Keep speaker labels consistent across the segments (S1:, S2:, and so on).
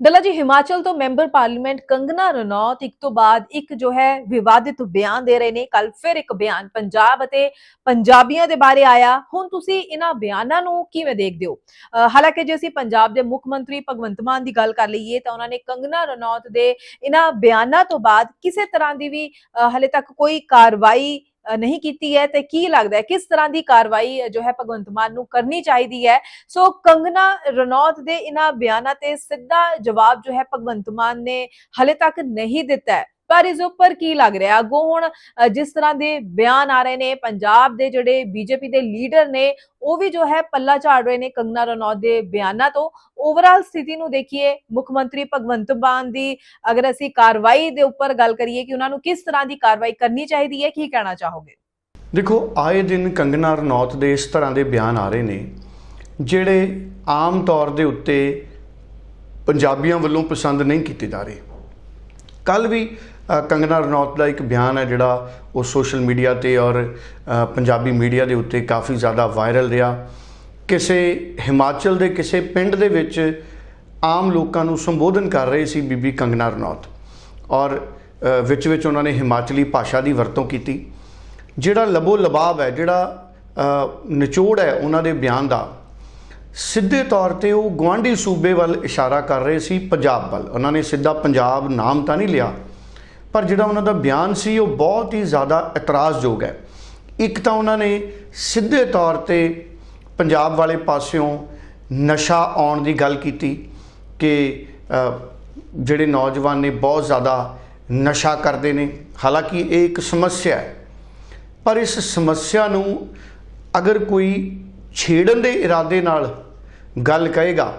S1: ਡੱਲਾ ਜੀ, ਹਿਮਾਚਲ ਤੋਂ member parliament Kangana Ranaut ਇੱਕ ਤੋਂ ਬਾਅਦ ਇੱਕ ਜੋ ਹੈ ਵਿਵਾਦਿਤ ਬਿਆਨ ਦੇ ਰਹੇ ਨੇ। ਕੱਲ ਫਿਰ ਇੱਕ ਬਿਆਨ ਪੰਜਾਬ ਅਤੇ ਪੰਜਾਬੀਆਂ ਦੇ ਬਾਰੇ ਆਇਆ। ਹੁਣ ਤੁਸੀਂ ਇਹਨਾਂ ਬਿਆਨਾਂ ਨੂੰ ਕਿਵੇਂ ਦੇਖਦੇ ਹੋ? ਅਹ ਹਾਲਾਂਕਿ ਜੇ ਅਸੀਂ ਪੰਜਾਬ ਦੇ ਮੁੱਖ ਮੰਤਰੀ ਭਗਵੰਤ ਮਾਨ ਦੀ ਗੱਲ ਕਰ ਲਈਏ ਤਾਂ ਉਹਨਾਂ ਨੇ ਕੰਗਨਾ ਰਣੌਤ ਦੇ ਇਹਨਾਂ ਬਿਆਨਾਂ ਤੋਂ ਬਾਅਦ ਕਿਸੇ ਤਰ੍ਹਾਂ ਦੀ ਵੀ, ਅਹ ਹਲੇ ਤੱਕ ਕੋਈ ਕਾਰਵਾਈ ਨਹੀਂ ਕੀਤੀ ਹੈ ਤੇ ਕੀ ਲੱਗਦਾ ਹੈ? ਕਿਸ ਤਰ੍ਹਾਂ ਦੀ ਕਾਰਵਾਈ ਜੋ ਹੈ ਭਗਵੰਤ ਮਾਨ ਨੂੰ ਕਰਨੀ ਚਾਹੀਦੀ ਹੈ? ਸੋ ਕੰਗਨਾ ਰਣੌਤ ਦੇ ਇਹਨਾਂ ਬਿਆਨਾਂ ਤੇ ਸਿੱਧਾ ਜਵਾਬ ਜੋ ਹੈ ਭਗਵੰਤ ਮਾਨ ਨੇ ਹਲੇ ਤੱਕ ਨਹੀਂ ਦਿੱਤਾ ਹੈ। ਪਰ ਇਸ ਉੱਪਰ ਕੀ ਲੱਗ ਰਿਹਾ? ਅੱਗੋਂ ਹੁਣ ਜਿਸ ਤਰ੍ਹਾਂ ਦੇ ਬਿਆਨ ਆ ਰਹੇ ਨੇ, ਪੰਜਾਬ ਦੇ ਜਿਹੜੇ ਬੀਜੇਪੀ ਦੇ ਲੀਡਰ ਨੇ, ਉਹ ਵੀ ਜੋ ਹੈ ਪੱਲਾ ਝਾੜ ਰਹੇ ਨੇ ਕੰਗਨਾ ਰਣੌਤ ਦੇ ਬਿਆਨਾਂ ਤੋਂ। ਓਵਰਆਲ ਸਥਿਤੀ ਨੂੰ ਦੇਖੀਏ, ਮੁੱਖ ਮੰਤਰੀ ਭਗਵੰਤ ਮਾਨ ਦੀ ਅਗਰ ਅਸੀਂ ਕਾਰਵਾਈ ਦੇ ਉੱਪਰ ਗੱਲ ਕਰੀਏ ਕਿ ਉਹਨਾਂ ਨੂੰ ਕਿਸ ਤਰ੍ਹਾਂ ਦੀ ਕਾਰਵਾਈ ਕਰਨੀ ਚਾਹੀਦੀ ਹੈ, ਕੀ ਕਹਿਣਾ ਚਾਹੋਗੇ?
S2: ਦੇਖੋ, ਆਏ ਦਿਨ ਕੰਗਨਾ ਰਣੌਤ ਦੇ ਇਸ ਤਰ੍ਹਾਂ ਦੇ ਬਿਆਨ ਆ ਰਹੇ ਨੇ, ਜਿਹੜੇ ਆਮ ਤੌਰ ਦੇ ਉੱਤੇ ਪੰਜਾਬੀਆਂ ਵੱਲੋਂ ਪਸੰਦ ਨਹੀਂ ਕੀਤੇ ਜਾ ਰਹੇ। ਕੱਲ ਵੀ ਕੰਗਨਾ ਰਣੌਤ ਦਾ ਇੱਕ ਬਿਆਨ ਹੈ ਜਿਹੜਾ ਉਹ ਸੋਸ਼ਲ ਮੀਡੀਆ ਤੇ ਔਰ ਪੰਜਾਬੀ ਮੀਡੀਆ ਦੇ ਉੱਤੇ ਕਾਫੀ ਜ਼ਿਆਦਾ ਵਾਇਰਲ ਰਿਹਾ। ਕਿਸੇ ਹਿਮਾਚਲ ਦੇ ਕਿਸੇ ਪਿੰਡ ਦੇ ਵਿੱਚ ਆਮ ਲੋਕਾਂ ਨੂੰ ਸੰਬੋਧਨ ਕਰ ਰਹੇ ਸੀ ਬੀਬੀ ਕੰਗਨਾ ਰਣੌਤ ਔਰ ਵਿੱਚ ਵਿੱਚ ਉਹਨਾਂ ਨੇ ਹਿਮਾਚਲੀ ਭਾਸ਼ਾ ਦੀ ਵਰਤੋਂ ਕੀਤੀ। ਜਿਹੜਾ ਲਬੋ ਲਬਾਬ ਹੈ, ਜਿਹੜਾ ਨਿਚੋੜ ਹੈ ਉਹਨਾਂ ਦੇ ਬਿਆਨ ਦਾ, ਸਿੱਧੇ ਤੌਰ ਤੇ ਉਹ ਗਵਾਂਢੀ ਸੂਬੇ ਵੱਲ ਇਸ਼ਾਰਾ ਕਰ ਰਹੇ ਸੀ ਪੰਜਾਬ ਵੱਲ। ਉਹਨਾਂ ਨੇ ਸਿੱਧਾ ਪੰਜਾਬ ਨਾਮ ਤਾਂ ਨਹੀਂ ਲਿਆ ਪਰ ਜਿਹੜਾ ਉਹਨਾਂ ਦਾ ਬਿਆਨ ਸੀ, ਉਹ ਬਹੁਤ ਹੀ ਜ਼ਿਆਦਾ ਇਤਰਾਜ਼ਯੋਗ ਹੈ। ਇੱਕ ਤਾਂ ਉਹਨਾਂ ਨੇ ਸਿੱਧੇ ਤੌਰ ਤੇ ਪੰਜਾਬ ਵਾਲੇ ਪਾਸਿਓਂ ਨਸ਼ਾ ਆਉਣ ਦੀ ਗੱਲ ਕੀਤੀ ਕਿ ਜਿਹੜੇ ਨੌਜਵਾਨ ਨੇ ਬਹੁਤ ਜ਼ਿਆਦਾ ਨਸ਼ਾ ਕਰਦੇ ਨੇ। ਹਾਲਾਂਕਿ ਇਹ ਇੱਕ ਸਮੱਸਿਆ ਹੈ। ਪਰ ਇਸ ਸਮੱਸਿਆ ਨੂੰ ਅਗਰ ਕੋਈ ਛੇੜਨ ਦੇ ਇਰਾਦੇ ਨਾਲ ਗੱਲ ਕਹੇਗਾ,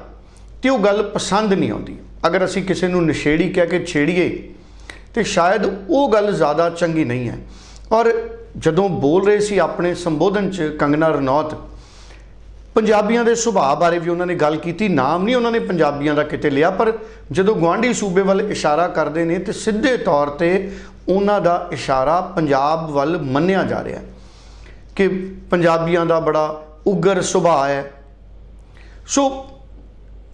S2: ਤੇ ਉਹ ਗੱਲ ਪਸੰਦ ਨਹੀਂ ਆਉਂਦੀ। ਅਗਰ ਅਸੀਂ ਕਿਸੇ ਨੂੰ ਨਸ਼ੇੜੀ ਕਹਿ ਕੇ ਛੇੜੀਏ ਤੇ ਸ਼ਾਇਦ ਉਹ ਗੱਲ ਜ਼ਿਆਦਾ ਚੰਗੀ ਨਹੀਂ ਹੈ। ਔਰ ਜਦੋਂ ਬੋਲ ਰਹੇ ਸੀ ਆਪਣੇ ਸੰਬੋਧਨ 'ਚ ਕੰਗਨਾ ਰਣੌਤ, ਪੰਜਾਬੀਆਂ ਦੇ ਸੁਭਾਅ ਬਾਰੇ ਵੀ ਉਹਨਾਂ ਨੇ ਗੱਲ ਕੀਤੀ। ਨਾਮ ਨਹੀਂ ਉਹਨਾਂ ਨੇ ਪੰਜਾਬੀਆਂ ਦਾ ਕਿਤੇ ਲਿਆ, ਪਰ ਜਦੋਂ ਗਵਾਂਢੀ ਸੂਬੇ ਵੱਲ ਇਸ਼ਾਰਾ ਕਰਦੇ ਨੇ ਤੇ ਸਿੱਧੇ ਤੌਰ ਤੇ ਉਹਨਾਂ ਦਾ ਇਸ਼ਾਰਾ ਪੰਜਾਬ ਵੱਲ ਮੰਨਿਆ ਜਾ ਰਿਹਾ ਹੈ ਕਿ ਪੰਜਾਬੀਆਂ ਦਾ ਬੜਾ ਉਗਰ ਸੁਭਾਅ ਹੈ। ਸੋ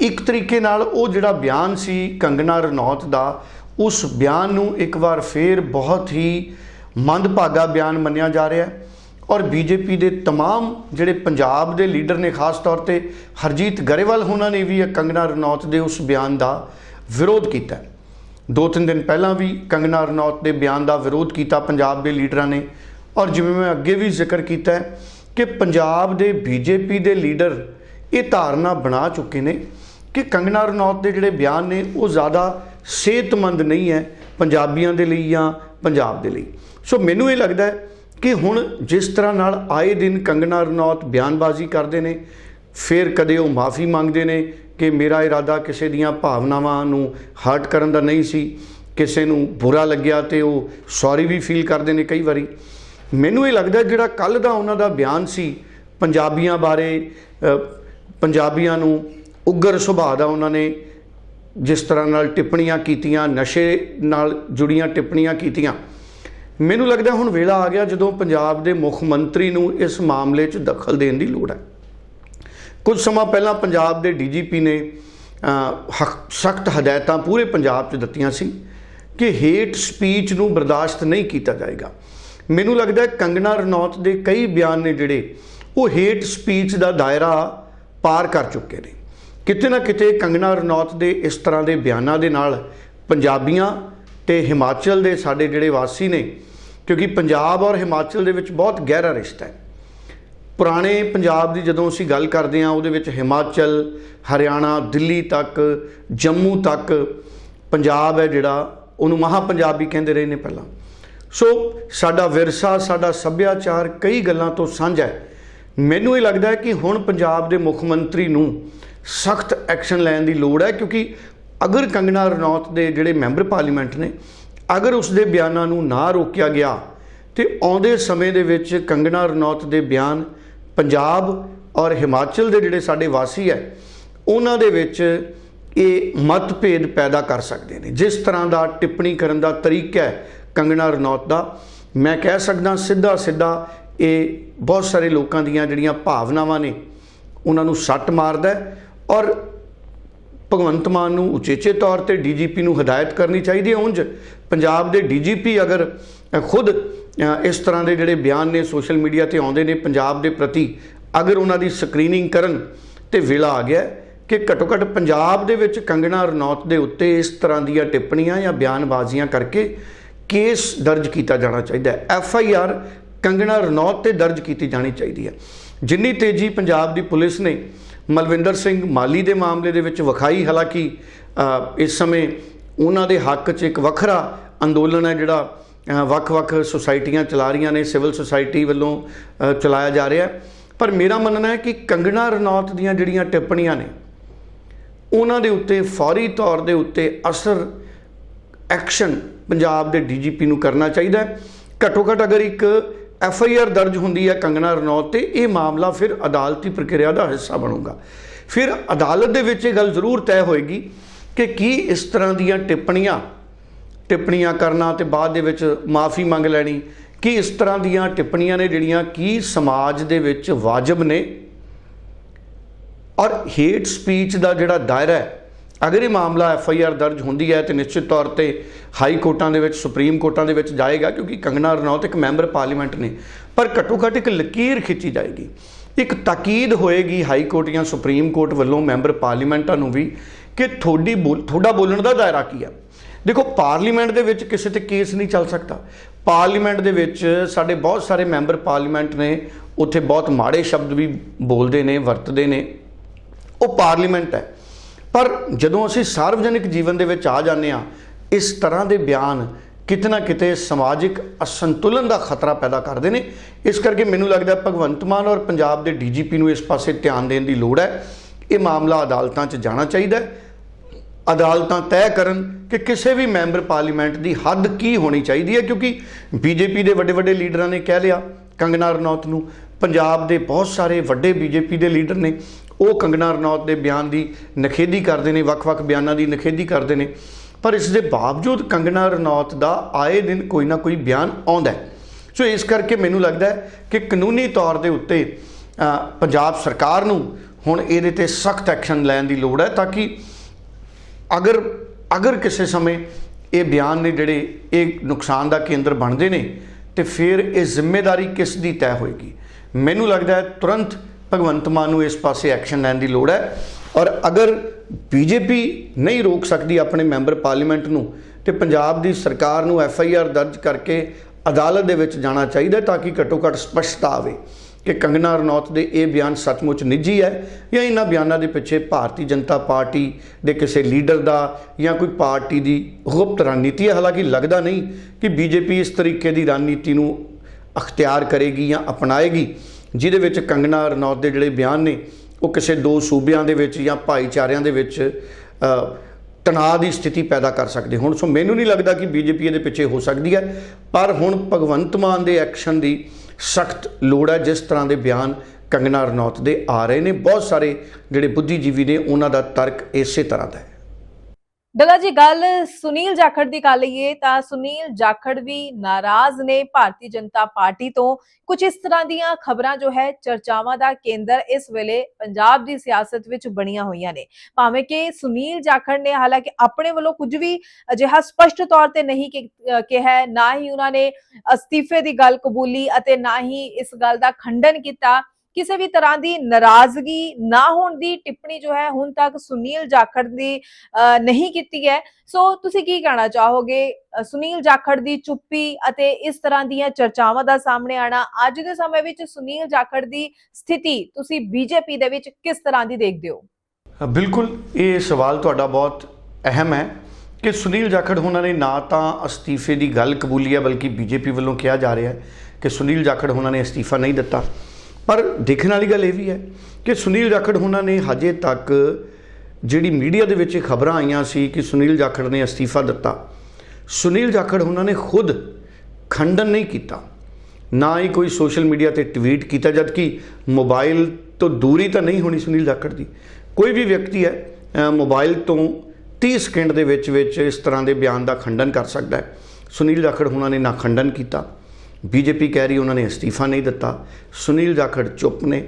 S2: ਇੱਕ ਤਰੀਕੇ ਨਾਲ ਉਹ ਜਿਹੜਾ ਬਿਆਨ ਸੀ ਕੰਗਨਾ ਰਣੌਤ ਦਾ ਉਸ ਬਿਆਨ ਨੂੰ ਇੱਕ ਵਾਰ ਫੇਰ ਬਹੁਤ ਹੀ ਮੰਦਭਾਗਾ ਬਿਆਨ ਮੰਨਿਆ ਜਾ ਰਿਹਾ ਹੈ ਔਰ ਬੀਜੇਪੀ ਦੇ तमाम ਜਿਹੜੇ ਪੰਜਾਬ ਦੇ ਲੀਡਰ ਨੇ ਖਾਸ ਤੌਰ ਤੇ ਹਰਜੀਤ ਗਰੇਵਾਲ ਉਹਨਾਂ ਨੇ ਵੀ ਇਹ ਕੰਗਨਾ ਰਣੌਤ ਦੇ ਉਸ ਬਿਆਨ ਦਾ ਵਿਰੋਧ ਕੀਤਾ ਹੈ। ਦੋ ਤਿੰਨ ਦਿਨ ਪਹਿਲਾਂ ਵੀ ਕੰਗਨਾ ਰਣੌਤ ਦੇ ਬਿਆਨ ਦਾ ਵਿਰੋਧ ਕੀਤਾ ਪੰਜਾਬ ਦੇ ਲੀਡਰਾਂ ਨੇ ਔਰ ਜਿਵੇਂ ਮੈਂ ਅੱਗੇ ਵੀ ਜ਼ਿਕਰ ਕੀਤਾ ਹੈ ਕਿ ਪੰਜਾਬ ਦੇ ਬੀਜੇਪੀ ਦੇ ਲੀਡਰ ਇਹ ਧਾਰਨਾ ਬਣਾ ਚੁੱਕੇ ਨੇ ਕਿ ਕੰਗਨਾ ਰਣੌਤ ਦੇ ਜਿਹੜੇ ਬਿਆਨ ਨੇ ਉਹ ਜ਼ਿਆਦਾ ਸਿਹਤਮੰਦ ਨਹੀਂ ਹੈ ਪੰਜਾਬੀਆਂ ਦੇ ਲਈ ਜਾਂ ਪੰਜਾਬ ਦੇ ਲਈ। ਸੋ ਮੈਨੂੰ ਇਹ ਲੱਗਦਾ ਹੈ ਕਿ ਹੁਣ ਜਿਸ ਤਰ੍ਹਾਂ ਨਾਲ ਆਏ ਦਿਨ ਕੰਗਨਾ ਰਣੌਤ ਬਿਆਨਬਾਜ਼ੀ ਕਰਦੇ ਨੇ, ਫਿਰ ਕਦੇ ਉਹ ਮਾਫੀ ਮੰਗਦੇ ਨੇ ਕਿ ਮੇਰਾ ਇਰਾਦਾ ਕਿਸੇ ਦੀਆਂ ਭਾਵਨਾਵਾਂ ਨੂੰ ਹਰਟ ਕਰਨ ਦਾ ਨਹੀਂ ਸੀ, ਕਿਸੇ ਨੂੰ ਬੁਰਾ ਲੱਗਿਆ ਤੇ ਉਹ ਸੌਰੀ ਵੀ ਫੀਲ ਕਰਦੇ ਨੇ ਕਈ ਵਾਰੀ। ਮੈਨੂੰ ਇਹ ਲੱਗਦਾ ਜਿਹੜਾ ਕੱਲ ਦਾ ਉਹਨਾਂ ਦਾ ਬਿਆਨ ਸੀ, ਪੰਜਾਬੀਆਂ ਬਾਰੇ ਪੰਜਾਬੀਆਂ ਨੂੰ ਉਗਰ ਸੁਭਾਅ ਦਾ ਉਹਨਾਂ ਨੇ ਜਿਸ ਤਰ੍ਹਾਂ ਨਾਲ ਟਿੱਪਣੀਆਂ ਕੀਤੀਆਂ, ਨਸ਼ੇ ਨਾਲ ਜੁੜੀਆਂ ਟਿੱਪਣੀਆਂ ਕੀਤੀਆਂ। ਮੈਨੂੰ ਲੱਗਦਾ ਹੁਣ ਵੇਲਾ ਆ ਗਿਆ ਜਦੋਂ ਪੰਜਾਬ ਦੇ ਮੁੱਖ ਮੰਤਰੀ ਨੂੰ ਇਸ ਮਾਮਲੇ 'ਚ ਦਖਲ ਦੇਣ ਦੀ ਲੋੜ ਹੈ। ਕੁਝ ਸਮਾਂ ਪਹਿਲਾਂ ਪੰਜਾਬ ਦੇ ਡੀਜੀਪੀ ਨੇ ਸਖਤ ਹਦਾਇਤਾਂ ਪੂਰੇ ਪੰਜਾਬ 'ਚ ਦਿੱਤੀਆਂ ਸੀ ਕਿ ਹੇਟ ਸਪੀਚ ਨੂੰ ਬਰਦਾਸ਼ਤ ਨਹੀਂ ਕੀਤਾ ਜਾਏਗਾ। ਮੈਨੂੰ ਲੱਗਦਾ ਹੈ ਕੰਗਨਾ ਰਣੌਤ ਦੇ ਕਈ ਬਿਆਨ ਨੇ ਜਿਹੜੇ ਉਹ ਹੇਟ ਸਪੀਚ ਦਾ ਦਾਇਰਾ ਪਾਰ ਕਰ ਚੁੱਕੇ ਨੇ। ਕਿਤੇ ਨਾ ਕਿਤੇ ਕੰਗਨਾ ਰਣੌਤ ਦੇ ਇਸ ਤਰ੍ਹਾਂ ਦੇ ਬਿਆਨਾਂ ਦੇ ਨਾਲ ਪੰਜਾਬੀਆਂ ਤੇ ਹਿਮਾਚਲ ਦੇ ਸਾਡੇ ਜਿਹੜੇ ਵਾਸੀ ਨੇ, ਕਿਉਂਕਿ ਪੰਜਾਬ ਔਰ ਹਿਮਾਚਲ ਦੇ ਵਿੱਚ ਬਹੁਤ ਗਹਿਰਾ ਰਿਸ਼ਤਾ ਹੈ। ਪੁਰਾਣੇ ਪੰਜਾਬ ਦੀ ਜਦੋਂ ਅਸੀਂ ਗੱਲ ਕਰਦੇ ਹਾਂ, ਉਹਦੇ ਵਿੱਚ ਹਿਮਾਚਲ, ਹਰਿਆਣਾ, ਦਿੱਲੀ ਤੱਕ, ਜੰਮੂ ਤੱਕ ਪੰਜਾਬ ਹੈ ਜਿਹੜਾ, ਉਹਨੂੰ ਮਹਾ ਪੰਜਾਬ ਵੀ ਕਹਿੰਦੇ ਰਹੇ ਨੇ ਪਹਿਲਾਂ। ਸੋ ਸਾਡਾ ਵਿਰਸਾ, ਸਾਡਾ ਸੱਭਿਆਚਾਰ ਕਈ ਗੱਲਾਂ ਤੋਂ ਸਾਂਝਾ ਹੈ। ਮੈਨੂੰ ਇਹ ਲੱਗਦਾ ਹੈ ਕਿ ਹੁਣ ਪੰਜਾਬ ਦੇ ਮੁੱਖ ਮੰਤਰੀ ਨੂੰ ਸਖਤ ਐਕਸ਼ਨ ਲੈਣ ਦੀ ਲੋੜ ਹੈ, ਕਿਉਂਕਿ ਅਗਰ ਕੰਗਨਾ ਰਣੌਤ ਦੇ ਜਿਹੜੇ ਮੈਂਬਰ ਪਾਰਲੀਮੈਂਟ ਨੇ, ਅਗਰ ਉਸ ਦੇ ਬਿਆਨਾਂ ਨੂੰ ਨਾ ਰੋਕਿਆ ਗਿਆ, ਤੇ ਆਉਂਦੇ ਸਮੇਂ ਦੇ ਵਿੱਚ ਕੰਗਨਾ ਰਣੌਤ ਦੇ ਬਿਆਨ ਪੰਜਾਬ ਔਰ ਹਿਮਾਚਲ ਦੇ ਜਿਹੜੇ ਸਾਡੇ ਵਾਸੀ ਹੈ, ਉਹਨਾਂ ਦੇ ਵਿੱਚ ਇਹ ਮਤਭੇਦ ਪੈਦਾ ਕਰ ਸਕਦੇ ਨੇ। ਜਿਸ ਤਰ੍ਹਾਂ ਦਾ ਟਿੱਪਣੀ ਕਰਨ ਦਾ ਤਰੀਕਾ ਹੈ ਕੰਗਣਾ ਰਣੌਤ ਦਾ, ਮੈਂ ਕਹਿ ਸਕਦਾ ਸਿੱਧਾ ਸਿੱਧਾ ਇਹ ਬਹੁਤ ਸਾਰੇ ਲੋਕਾਂ ਦੀਆਂ ਜਿਹੜੀਆਂ ਭਾਵਨਾਵਾਂ ਨੇ, ਉਹਨਾਂ ਨੂੰ ਸੱਟ ਮਾਰਦਾ ਹੈ ਔਰ ਭਗਵੰਤ ਮਾਨ ਨੂੰ ਉਚੇਚੇ ਤੌਰ ਤੇ ਡੀਜੀਪੀ ਨੂੰ ਹਦਾਇਤ ਕਰਨੀ ਚਾਹੀਦੀ ਹੈ ਉਂਝ ਪੰਜਾਬ ਦੇ ਡੀਜੀਪੀ ਅਗਰ ਖੁਦ ਇਸ ਤਰ੍ਹਾਂ ਦੇ ਜਿਹੜੇ ਬਿਆਨ ਨੇ ਸੋਸ਼ਲ ਮੀਡੀਆ ਤੇ ਆਉਂਦੇ ਨੇ ਪੰਜਾਬ ਦੇ ਪ੍ਰਤੀ, ਅਗਰ ਉਹਨਾਂ ਦੀ ਸਕਰੀਨਿੰਗ ਕਰਨ ਤੇ ਵੇਲਾ ਆ ਗਿਆ ਕਿ ਘੱਟੋ ਘੱਟ ਪੰਜਾਬ ਦੇ ਵਿੱਚ ਕੰਗਣਾ ਰਣੌਤ ਦੇ ਉੱਤੇ ਇਸ ਤਰ੍ਹਾਂ ਦੀਆਂ ਟਿੱਪਣੀਆਂ ਜਾਂ ਬਿਆਨਬਾਜ਼ੀਆਂ ਕਰਕੇ ਕੇਸ ਦਰਜ ਕੀਤਾ ਜਾਣਾ ਚਾਹੀਦਾ ਹੈ। F I R Kangana Ranaut ਤੇ ਦਰਜ ਕੀਤੀ ਜਾਣੀ ਚਾਹੀਦੀ ਹੈ। ਜਿੰਨੀ ਤੇਜ਼ੀ ਪੰਜਾਬ ਦੀ ਪੁਲਿਸ ਨੇ ਮਲਵਿੰਦਰ ਸਿੰਘ ਮਾਲੀ ਦੇ ਮਾਮਲੇ ਦੇ ਵਿੱਚ ਵਿਖਾਈ, ਹਾਲਾਂਕਿ ਇਸ ਸਮੇਂ ਉਹਨਾਂ ਦੇ ਹੱਕ 'ਚ ਇੱਕ ਵੱਖਰਾ ਅੰਦੋਲਨ ਹੈ ਜਿਹੜਾ ਵੱਖ-ਵੱਖ ਸੁਸਾਇਟੀਆਂ ਚਲਾ ਰਹੀਆਂ ਨੇ, ਸਿਵਲ ਸੁਸਾਇਟੀ ਵੱਲੋਂ ਚਲਾਇਆ ਜਾ ਰਿਹਾ ਪਰ ਮੇਰਾ ਮੰਨਣਾ ਹੈ ਕਿ ਕੰਗਣਾ ਰਣੌਤ ਦੀਆਂ ਜਿਹੜੀਆਂ ਟਿੱਪਣੀਆਂ ਨੇ, ਉਹਨਾਂ ਦੇ ਉੱਤੇ, ਫੌਰੀ ਤੌਰ ਦੇ ਉੱਤੇ ਅਸਰ ਐਕਸ਼ਨ ਪੰਜਾਬ ਦੇ ਡੀਜੀਪੀ ਨੂੰ ਕਰਨਾ ਚਾਹੀਦਾ ਹੈ। ਘੱਟੋ ਘੱਟ ਅਗਰ ਇੱਕ ਐਫ ਆਈ ਆਰ ਦਰਜ ਹੁੰਦੀ ਹੈ ਕੰਗਣਾ ਰਣੌਤ ਤੇ, ਇਹ ਮਾਮਲਾ ਫਿਰ ਅਦਾਲਤੀ ਪ੍ਰਕਿਰਿਆ ਦਾ ਹਿੱਸਾ ਬਣੂਗਾ। ਫਿਰ ਅਦਾਲਤ ਦੇ ਵਿੱਚ ਇਹ ਗੱਲ ਜ਼ਰੂਰ ਤੈਅ ਹੋਏਗੀ ਕਿ ਕੀ ਇਸ ਤਰ੍ਹਾਂ ਦੀਆਂ ਟਿੱਪਣੀਆਂ ਟਿੱਪਣੀਆਂ ਕਰਨਾ ਤੇ ਬਾਅਦ ਦੇ ਵਿੱਚ ਮਾਫੀ ਮੰਗ ਲੈਣੀ, ਕੀ ਇਸ ਤਰ੍ਹਾਂ ਦੀਆਂ ਟਿੱਪਣੀਆਂ ਨੇ ਜਿਹੜੀਆਂ ਕੀ ਸਮਾਜ ਦੇ ਵਿੱਚ ਵਾਜਬ ਨੇ। ਔਰ ਹੇਟ ਸਪੀਚ ਦਾ ਜਿਹੜਾ ਦਾਇਰਾ ਹੈ ਅਗਰ ਇਹ ਮਾਮਲਾ ਐਫ ਆਈ ਆਰ ਦਰਜ ਹੁੰਦੀ ਹੈ ਤੇ ਨਿਸ਼ਚਿਤ ਤੌਰ ਤੇ ਹਾਈ ਕੋਰਟਾਂ ਦੇ ਵਿੱਚ, ਸੁਪਰੀਮ ਕੋਰਟਾਂ ਦੇ ਵਿੱਚ ਜਾਏਗਾ, ਕਿਉਂਕਿ ਕੰਗਨਾ ਰਣੌਤ ਇੱਕ ਮੈਂਬਰ ਪਾਰਲੀਮੈਂਟ ਨੇ। ਪਰ ਘੱਟੋ ਘੱਟ ਇੱਕ ਲਕੀਰ ਖਿੱਚੀ ਜਾਏਗੀ। ਇੱਕ ਤਾਕੀਦ ਹੋਏਗੀ ਹਾਈ ਕੋਰਟ ਜਾਂ ਸੁਪਰੀਮ ਕੋਰਟ ਵੱਲੋਂ ਮੈਂਬਰ ਪਾਰਲੀਮੈਂਟਾਂ ਨੂੰ ਵੀ ਕਿ ਤੁਹਾਡੀ ਬੋਲ ਤੁਹਾਡਾ ਬੋਲਣ ਦਾ ਦਾਇਰਾ ਕੀ ਹੈ ਦੇਖੋ, ਪਾਰਲੀਮੈਂਟ ਦੇ ਵਿੱਚ ਕਿਸੇ ਤੇ ਕੇਸ ਨਹੀਂ ਚੱਲ ਸਕਦਾ। ਪਾਰਲੀਮੈਂਟ ਦੇ ਵਿੱਚ ਸਾਡੇ ਬਹੁਤ ਸਾਰੇ ਮੈਂਬਰ ਪਾਰਲੀਮੈਂਟ ਨੇ, ਉੱਥੇ ਬਹੁਤ ਮਾੜੇ ਸ਼ਬਦ ਵੀ ਬੋਲਦੇ ਨੇ, ਵਰਤਦੇ ਨੇ। ਉਹ ਪਾਰਲੀਮੈਂਟ ਹੈ। ਪਰ ਜਦੋਂ ਅਸੀਂ ਸਾਰਵਜਨਿਕ ਜੀਵਨ ਦੇ ਵਿੱਚ ਆ ਜਾਂਦੇ ਆ ਇਸ ਤਰ੍ਹਾਂ ਦੇ ਬਿਆਨ ਕਿਤੇ ਨਾ ਕਿਤੇ ਸਮਾਜਿਕ ਅਸੰਤੁਲਨ ਦਾ ਖਤਰਾ ਪੈਦਾ ਕਰਦੇ ਨੇ। ਇਸ ਕਰਕੇ ਮੈਨੂੰ ਲੱਗਦਾ ਭਗਵੰਤ ਮਾਨ ਔਰ ਪੰਜਾਬ ਦੇ ਡੀਜੀਪੀ ਨੂੰ ਇਸ ਪਾਸੇ ਧਿਆਨ ਦੇਣ ਦੀ ਲੋੜ ਹੈ। ਇਹ ਮਾਮਲਾ ਅਦਾਲਤਾਂ 'ਚ ਜਾਣਾ ਚਾਹੀਦਾ ਹੈ। ਅਦਾਲਤਾਂ ਤੈਅ ਕਰਨ ਕਿ ਕਿਸੇ ਵੀ ਮੈਂਬਰ ਪਾਰਲੀਮੈਂਟ ਦੀ ਹੱਦ ਕੀ ਹੋਣੀ ਚਾਹੀਦੀ ਹੈ, ਕਿਉਂਕਿ ਬੀਜੇਪੀ ਦੇ ਵੱਡੇ ਵੱਡੇ ਲੀਡਰਾਂ ਨੇ ਕਹਿ ਲਿਆ, ਕੰਗਨਾ ਰਣੌਤ ਨੂੰ। ਪੰਜਾਬ ਦੇ ਬਹੁਤ ਸਾਰੇ ਵੱਡੇ ਬੀਜੇਪੀ ਦੇ ਲੀਡਰ ਨੇ। ਉਹ ਕੰਗਨਾ ਰਣੌਤ ਦੇ ਬਿਆਨ ਦੀ ਨਖੇਦੀ ਕਰਦੇ ਨੇ, ਵੱਖ-ਵੱਖ ਬਿਆਨਾਂ ਦੀ ਨਖੇਦੀ ਕਰਦੇ ਨੇ। ਪਰ ਇਸ ਦੇ ਬਾਵਜੂਦ ਕੰਗਨਾ ਰਣੌਤ ਦਾ ਆਏ ਦਿਨ ਕੋਈ ਨਾ ਕੋਈ ਬਿਆਨ ਆਉਂਦਾ ਹੈ। ਸੋ ਇਸ ਕਰਕੇ ਮੈਨੂੰ ਲੱਗਦਾ ਹੈ ਕਿ ਕਾਨੂੰਨੀ ਤੌਰ ਦੇ ਉੱਤੇ ਪੰਜਾਬ ਸਰਕਾਰ ਨੂੰ ਹੁਣ ਇਹਦੇ ਤੇ ਸਖਤ ਐਕਸ਼ਨ ਲੈਣ ਦੀ ਲੋੜ ਹੈ ਤਾਂ ਕਿ ਅਗਰ ਅਗਰ ਕਿਸੇ ਸਮੇਂ ਇਹ ਬਿਆਨ ਨੇ ਜਿਹੜੇ ਇਹ ਨੁਕਸਾਨ ਦਾ ਕੇਂਦਰ ਬਣਦੇ ਨੇ, ਤੇ ਫਿਰ ਇਹ ਜ਼ਿੰਮੇਵਾਰੀ ਕਿਸ ਦੀ ਤੈਅ ਹੋਏਗੀ? ਮੈਨੂੰ ਲੱਗਦਾ ਹੈ ਤੁਰੰਤ ਭਗਵੰਤ ਮਾਨ ਨੂੰ ਇਸ ਪਾਸੇ ਐਕਸ਼ਨ ਲੈਣ ਦੀ ਲੋੜ ਹੈ। ਔਰ ਅਗਰ ਬੀਜੇਪੀ ਨਹੀਂ ਰੋਕ ਸਕਦੀ ਆਪਣੇ ਮੈਂਬਰ ਪਾਰਲੀਮੈਂਟ ਨੂੰ, ਤੇ ਪੰਜਾਬ ਦੀ ਸਰਕਾਰ ਨੂੰ ਐਫ ਆਈ ਆਰ ਦਰਜ ਕਰਕੇ ਅਦਾਲਤ ਦੇ ਵਿੱਚ ਜਾਣਾ ਚਾਹੀਦਾ ਤਾਂ ਕਿ ਘੱਟੋ ਘੱਟ ਸਪਸ਼ਟਤਾ ਆਵੇ ਕਿ ਕੰਗਨਾ ਰਣੌਤ ਦੇ ਇਹ ਬਿਆਨ ਸੱਚਮੁੱਚ ਨਿੱਜੀ ਹੈ ਜਾਂ ਇਹਨਾਂ ਬਿਆਨਾਂ ਦੇ ਪਿੱਛੇ ਭਾਰਤੀ ਜਨਤਾ ਪਾਰਟੀ ਦੇ ਕਿਸੇ ਲੀਡਰ ਦਾ ਜਾਂ ਕੋਈ ਪਾਰਟੀ ਦੀ ਗੁਪਤ ਰਣਨੀਤੀ ਹੈ। ਹਾਲਾਂਕਿ ਲੱਗਦਾ ਨਹੀਂ ਕਿ ਬੀਜੇਪੀ ਇਸ ਤਰੀਕੇ ਦੀ ਰਣਨੀਤੀ ਨੂੰ ਅਖਤਿਆਰ ਕਰੇਗੀ ਜਾਂ ਅਪਣਾਏਗੀ। ਜਿਹਦੇ ਵਿੱਚ ਕੰਗਨਾ ਰਣੌਤ ਦੇ ਜਿਹੜੇ ਬਿਆਨ ਨੇ, ਉਹ ਕਿਸੇ ਦੋ ਸੂਬਿਆਂ ਦੇ ਵਿੱਚ ਜਾਂ ਭਾਈਚਾਰਿਆਂ ਦੇ ਵਿੱਚ ਤਣਾਅ ਦੀ ਸਥਿਤੀ ਪੈਦਾ ਕਰ ਸਕਦੇ ਹੁਣ। ਸੋ ਮੈਨੂੰ ਨਹੀਂ ਲੱਗਦਾ ਕਿ ਬੀਜੇਪੀ ਇਹਦੇ ਪਿੱਛੇ ਹੋ ਸਕਦੀ ਹੈ, ਪਰ ਹੁਣ ਭਗਵੰਤ ਮਾਨ ਦੇ ਐਕਸ਼ਨ ਦੀ ਸਖਤ ਲੋੜ ਹੈ, ਜਿਸ ਤਰ੍ਹਾਂ ਦੇ ਬਿਆਨ ਕੰਗਨਾ ਰਣੌਤ ਦੇ ਆ ਰਹੇ ਨੇ। ਬਹੁਤ ਸਾਰੇ ਜਿਹੜੇ ਬੁੱਧੀਜੀਵੀ ਨੇ, ਉਹਨਾਂ ਦਾ ਤਰਕ ਇਸੇ ਤਰ੍ਹਾਂ ਦਾ ਹੈ।
S1: ਡੱਲਾ ਜੀ, ਗੱਲ ਸੁਨੀਲ ਜਾਖੜ ਦੀ ਕਰ ਲਈਏ ਤਾਂ ਸੁਨੀਲ ਜਾਖੜ ਵੀ ਨਾਰਾਜ਼ ਨੇ ਭਾਰਤੀ ਜਨਤਾ ਪਾਰਟੀ ਤੋਂ। ਕੁਝ ਇਸ ਤਰ੍ਹਾਂ ਦੀਆਂ ਖਬਰਾਂ ਜੋ ਹੈ, ਚਰਚਾਵਾਂ ਦਾ ਕੇਂਦਰ ਇਸ ਵੇਲੇ ਪੰਜਾਬ ਦੀ ਸਿਆਸਤ ਵਿੱਚ ਬਣੀਆਂ ਹੋਈਆਂ ਨੇ। ਭਾਵੇਂ ਕਿ ਸੁਨੀਲ ਜਾਖੜ ਨੇ ਹਾਲਾਂਕਿ ਆਪਣੇ ਵੱਲੋਂ ਕੁਝ ਵੀ ਅਜਿਹਾ ਸਪਸ਼ਟ ਤੌਰ ਤੇ ਨਹੀਂ ਕਿਹਾ ਨਾ ਹੀ ਉਹਨਾਂ ਨੇ ਅਸਤੀਫੇ ਦੀ ਗੱਲ ਕਬੂਲੀ ਅਤੇ ਨਾ ਹੀ ਇਸ ਗੱਲ ਦਾ ਖੰਡਨ ਕੀਤਾ। ਕਿਸੇ ਵੀ ਤਰ੍ਹਾਂ ਦੀ ਨਾਰਾਜ਼ਗੀ ਨਾ ਹੋਣ ਦੀ ਟਿੱਪਣੀ ਜੋ ਹੈ ਹੁਣ ਤੱਕ ਸੁਨੀਲ ਜਾਖੜ ਦੀ ਨਹੀਂ ਕੀਤੀ ਹੈ। ਸੋ ਤੁਸੀਂ ਕੀ ਕਹਿਣਾ ਚਾਹੋਗੇ? ਸੁਨੀਲ ਜਾਖੜ ਦੀ ਚੁੱਪੀ ਅਤੇ ਇਸ ਤਰ੍ਹਾਂ ਦੀਆਂ ਚਰਚਾਵਾਂ ਦਾ ਸਾਹਮਣੇ ਆਣਾ ਅੱਜ ਦੇ ਸਮੇਂ ਵਿੱਚ ਸੁਨੀਲ ਜਾਖੜ ਦੀ ਸਥਿਤੀ ਤੁਸੀਂ ਬੀਜੇਪੀ ਦੇ ਵਿੱਚ ਕਿਸ ਤਰ੍ਹਾਂ ਦੀ ਦੇਖਦੇ ਹੋ?
S2: ਬਿਲਕੁਲ, ਇਹ ਸਵਾਲ ਤੁਹਾਡਾ ਬਹੁਤ ਅਹਿਮ ਹੈ ਕਿ ਸੁਨੀਲ ਜਾਖੜ ਉਹਨਾਂ ਨੇ ਨਾ ਤਾਂ ਅਸਤੀਫੇ ਦੀ ਗੱਲ ਕਬੂਲੀ ਹੈ, ਬਲਕਿ ਬੀਜੇਪੀ ਵੱਲੋਂ ਕਿਹਾ ਜਾ ਰਿਹਾ ਹੈ ਕਿ ਸੁਨੀਲ ਜਾਖੜ ਉਹਨਾਂ ਨੇ ਅਸਤੀਫਾ ਨਹੀਂ ਦਿੱਤਾ। ਪਰ ਦੇਖਣ ਵਾਲੀ ਗੱਲ ਇਹ ਵੀ ਹੈ ਕਿ ਸੁਨੀਲ ਜਾਖੜ ਉਹਨਾਂ ਨੇ ਹਜੇ ਤੱਕ ਜਿਹੜੀ ਮੀਡੀਆ ਦੇ ਵਿੱਚ ਖਬਰਾਂ ਆਈਆਂ ਸੀ ਕਿ ਸੁਨੀਲ ਜਾਖੜ ਨੇ ਅਸਤੀਫਾ ਦਿੱਤਾ ਸੁਨੀਲ ਜਾਖੜ ਉਹਨਾਂ ਨੇ ਖੁਦ ਖੰਡਨ ਨਹੀਂ ਕੀਤਾ ਨਾ ਹੀ ਕੋਈ ਸੋਸ਼ਲ ਮੀਡੀਆ ਤੇ ਟਵੀਟ ਕੀਤਾ ਜਦ ਕਿ ਮੋਬਾਈਲ ਤੋਂ ਦੂਰੀ ਤਾਂ ਨਹੀਂ ਹੋਣੀ ਸੁਨੀਲ ਜਾਖੜ ਦੀ। ਕੋਈ ਵੀ ਵਿਅਕਤੀ ਹੈ ਅ, ਮੋਬਾਈਲ ਤੋਂ 30 ਸਕਿੰਟ ਦੇ ਵਿੱਚ ਵਿੱਚ ਇਸ ਤਰ੍ਹਾਂ ਦੇ ਬਿਆਨ ਦਾ ਖੰਡਨ ਕਰ ਸਕਦਾ ਹੈ। ਸੁਨੀਲ ਜਾਖੜ ਉਹਨਾਂ ਨੇ ਨਾ ਖੰਡਨ ਕੀਤਾ ਬੀਜੇਪੀ ਕਹਿ ਰਹੀ ਉਹਨਾਂ ਨੇ ਅਸਤੀਫਾ ਨਹੀਂ ਦਿੱਤਾ। ਸੁਨੀਲ ਜਾਖੜ ਚੁੱਪ ਨੇ।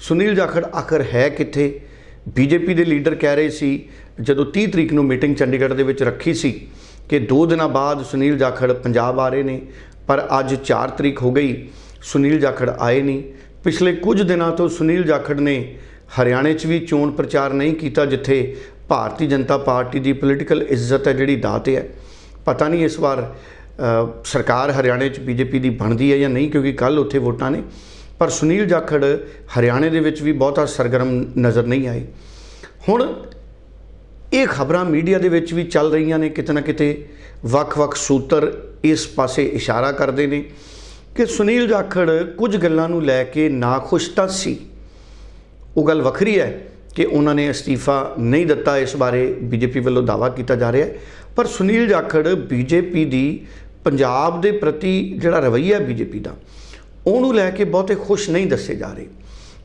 S2: ਸੁਨੀਲ ਜਾਖੜ ਆਖਰ ਹੈ ਕਿੱਥੇ? ਬੀਜੇਪੀ ਦੇ ਲੀਡਰ ਕਹਿ ਰਹੇ ਸੀ, ਜਦੋਂ 30 ਤਰੀਕ ਨੂੰ ਮੀਟਿੰਗ ਚੰਡੀਗੜ੍ਹ ਦੇ ਵਿੱਚ ਰੱਖੀ ਸੀ ਕਿ 2 ਦਿਨਾਂ ਬਾਅਦ ਸੁਨੀਲ ਜਾਖੜ ਪੰਜਾਬ ਆ ਰਹੇ ਨੇ, ਪਰ ਅੱਜ 4 ਤਰੀਕ ਹੋ ਗਈ, ਸੁਨੀਲ ਜਾਖੜ ਆਏ ਨਹੀਂ। ਪਿਛਲੇ ਕੁਝ ਦਿਨਾਂ ਤੋਂ ਸੁਨੀਲ ਜਾਖੜ ਨੇ ਹਰਿਆਣੇ 'ਚ ਵੀ ਚੋਣ ਪ੍ਰਚਾਰ ਨਹੀਂ ਕੀਤਾ, ਜਿੱਥੇ ਭਾਰਤੀ ਜਨਤਾ ਪਾਰਟੀ ਦੀ ਪੋਲੀਟੀਕਲ ਇੱਜ਼ਤ ਹੈ ਜਿਹੜੀ ਦਾਅ ਤੇ ਹੈ। ਪਤਾ ਨਹੀਂ ਇਸ ਵਾਰ ਸਰਕਾਰ ਹਰਿਆਣੇ 'ਚ ਬੀਜੇਪੀ ਦੀ ਬਣਦੀ ਹੈ ਜਾਂ ਨਹੀਂ, ਕਿਉਂਕਿ ਕੱਲ ਉੱਥੇ ਵੋਟਾਂ ਨੇ। ਪਰ ਸੁਨੀਲ ਜਾਖੜ ਹਰਿਆਣੇ ਦੇ ਵਿੱਚ ਵੀ ਬਹੁਤਾ ਸਰਗਰਮ ਨਜ਼ਰ ਨਹੀਂ ਆਏ। ਹੁਣ ਇਹ ਖਬਰਾਂ ਮੀਡੀਆ ਦੇ ਵਿੱਚ ਵੀ ਚੱਲ ਰਹੀਆਂ ਨੇ, ਕਿਤੇ ਨਾ ਕਿਤੇ ਵੱਖ-ਵੱਖ ਸੂਤਰ ਇਸ ਪਾਸੇ ਇਸ਼ਾਰਾ ਕਰਦੇ ਨੇ ਕਿ ਸੁਨੀਲ ਜਾਖੜ ਕੁਝ ਗੱਲਾਂ ਨੂੰ ਲੈ ਕੇ ਨਾਖੁਸ਼ ਤਾਂ ਸੀ। ਉਹ ਗੱਲ ਵੱਖਰੀ ਹੈ ਕਿ ਉਹਨਾਂ ਨੇ ਅਸਤੀਫਾ ਨਹੀਂ ਦਿੱਤਾ, ਇਸ ਬਾਰੇ ਬੀਜੇਪੀ ਵੱਲੋਂ ਦਾਵਾ ਕੀਤਾ ਜਾ ਰਿਹਾ ਹੈ। ਪਰ ਸੁਨੀਲ ਜਾਖੜ ਬੀਜੇਪੀ ਦੀ ਪੰਜਾਬ ਦੇ ਪ੍ਰਤੀ ਜਿਹੜਾ ਰਵੱਈਆ ਬੀਜੇਪੀ ਦਾ, ਉਹਨੂੰ ਲੈ ਕੇ ਬਹੁਤੇ ਖੁਸ਼ ਨਹੀਂ ਦੱਸੇ ਜਾ ਰਹੇ।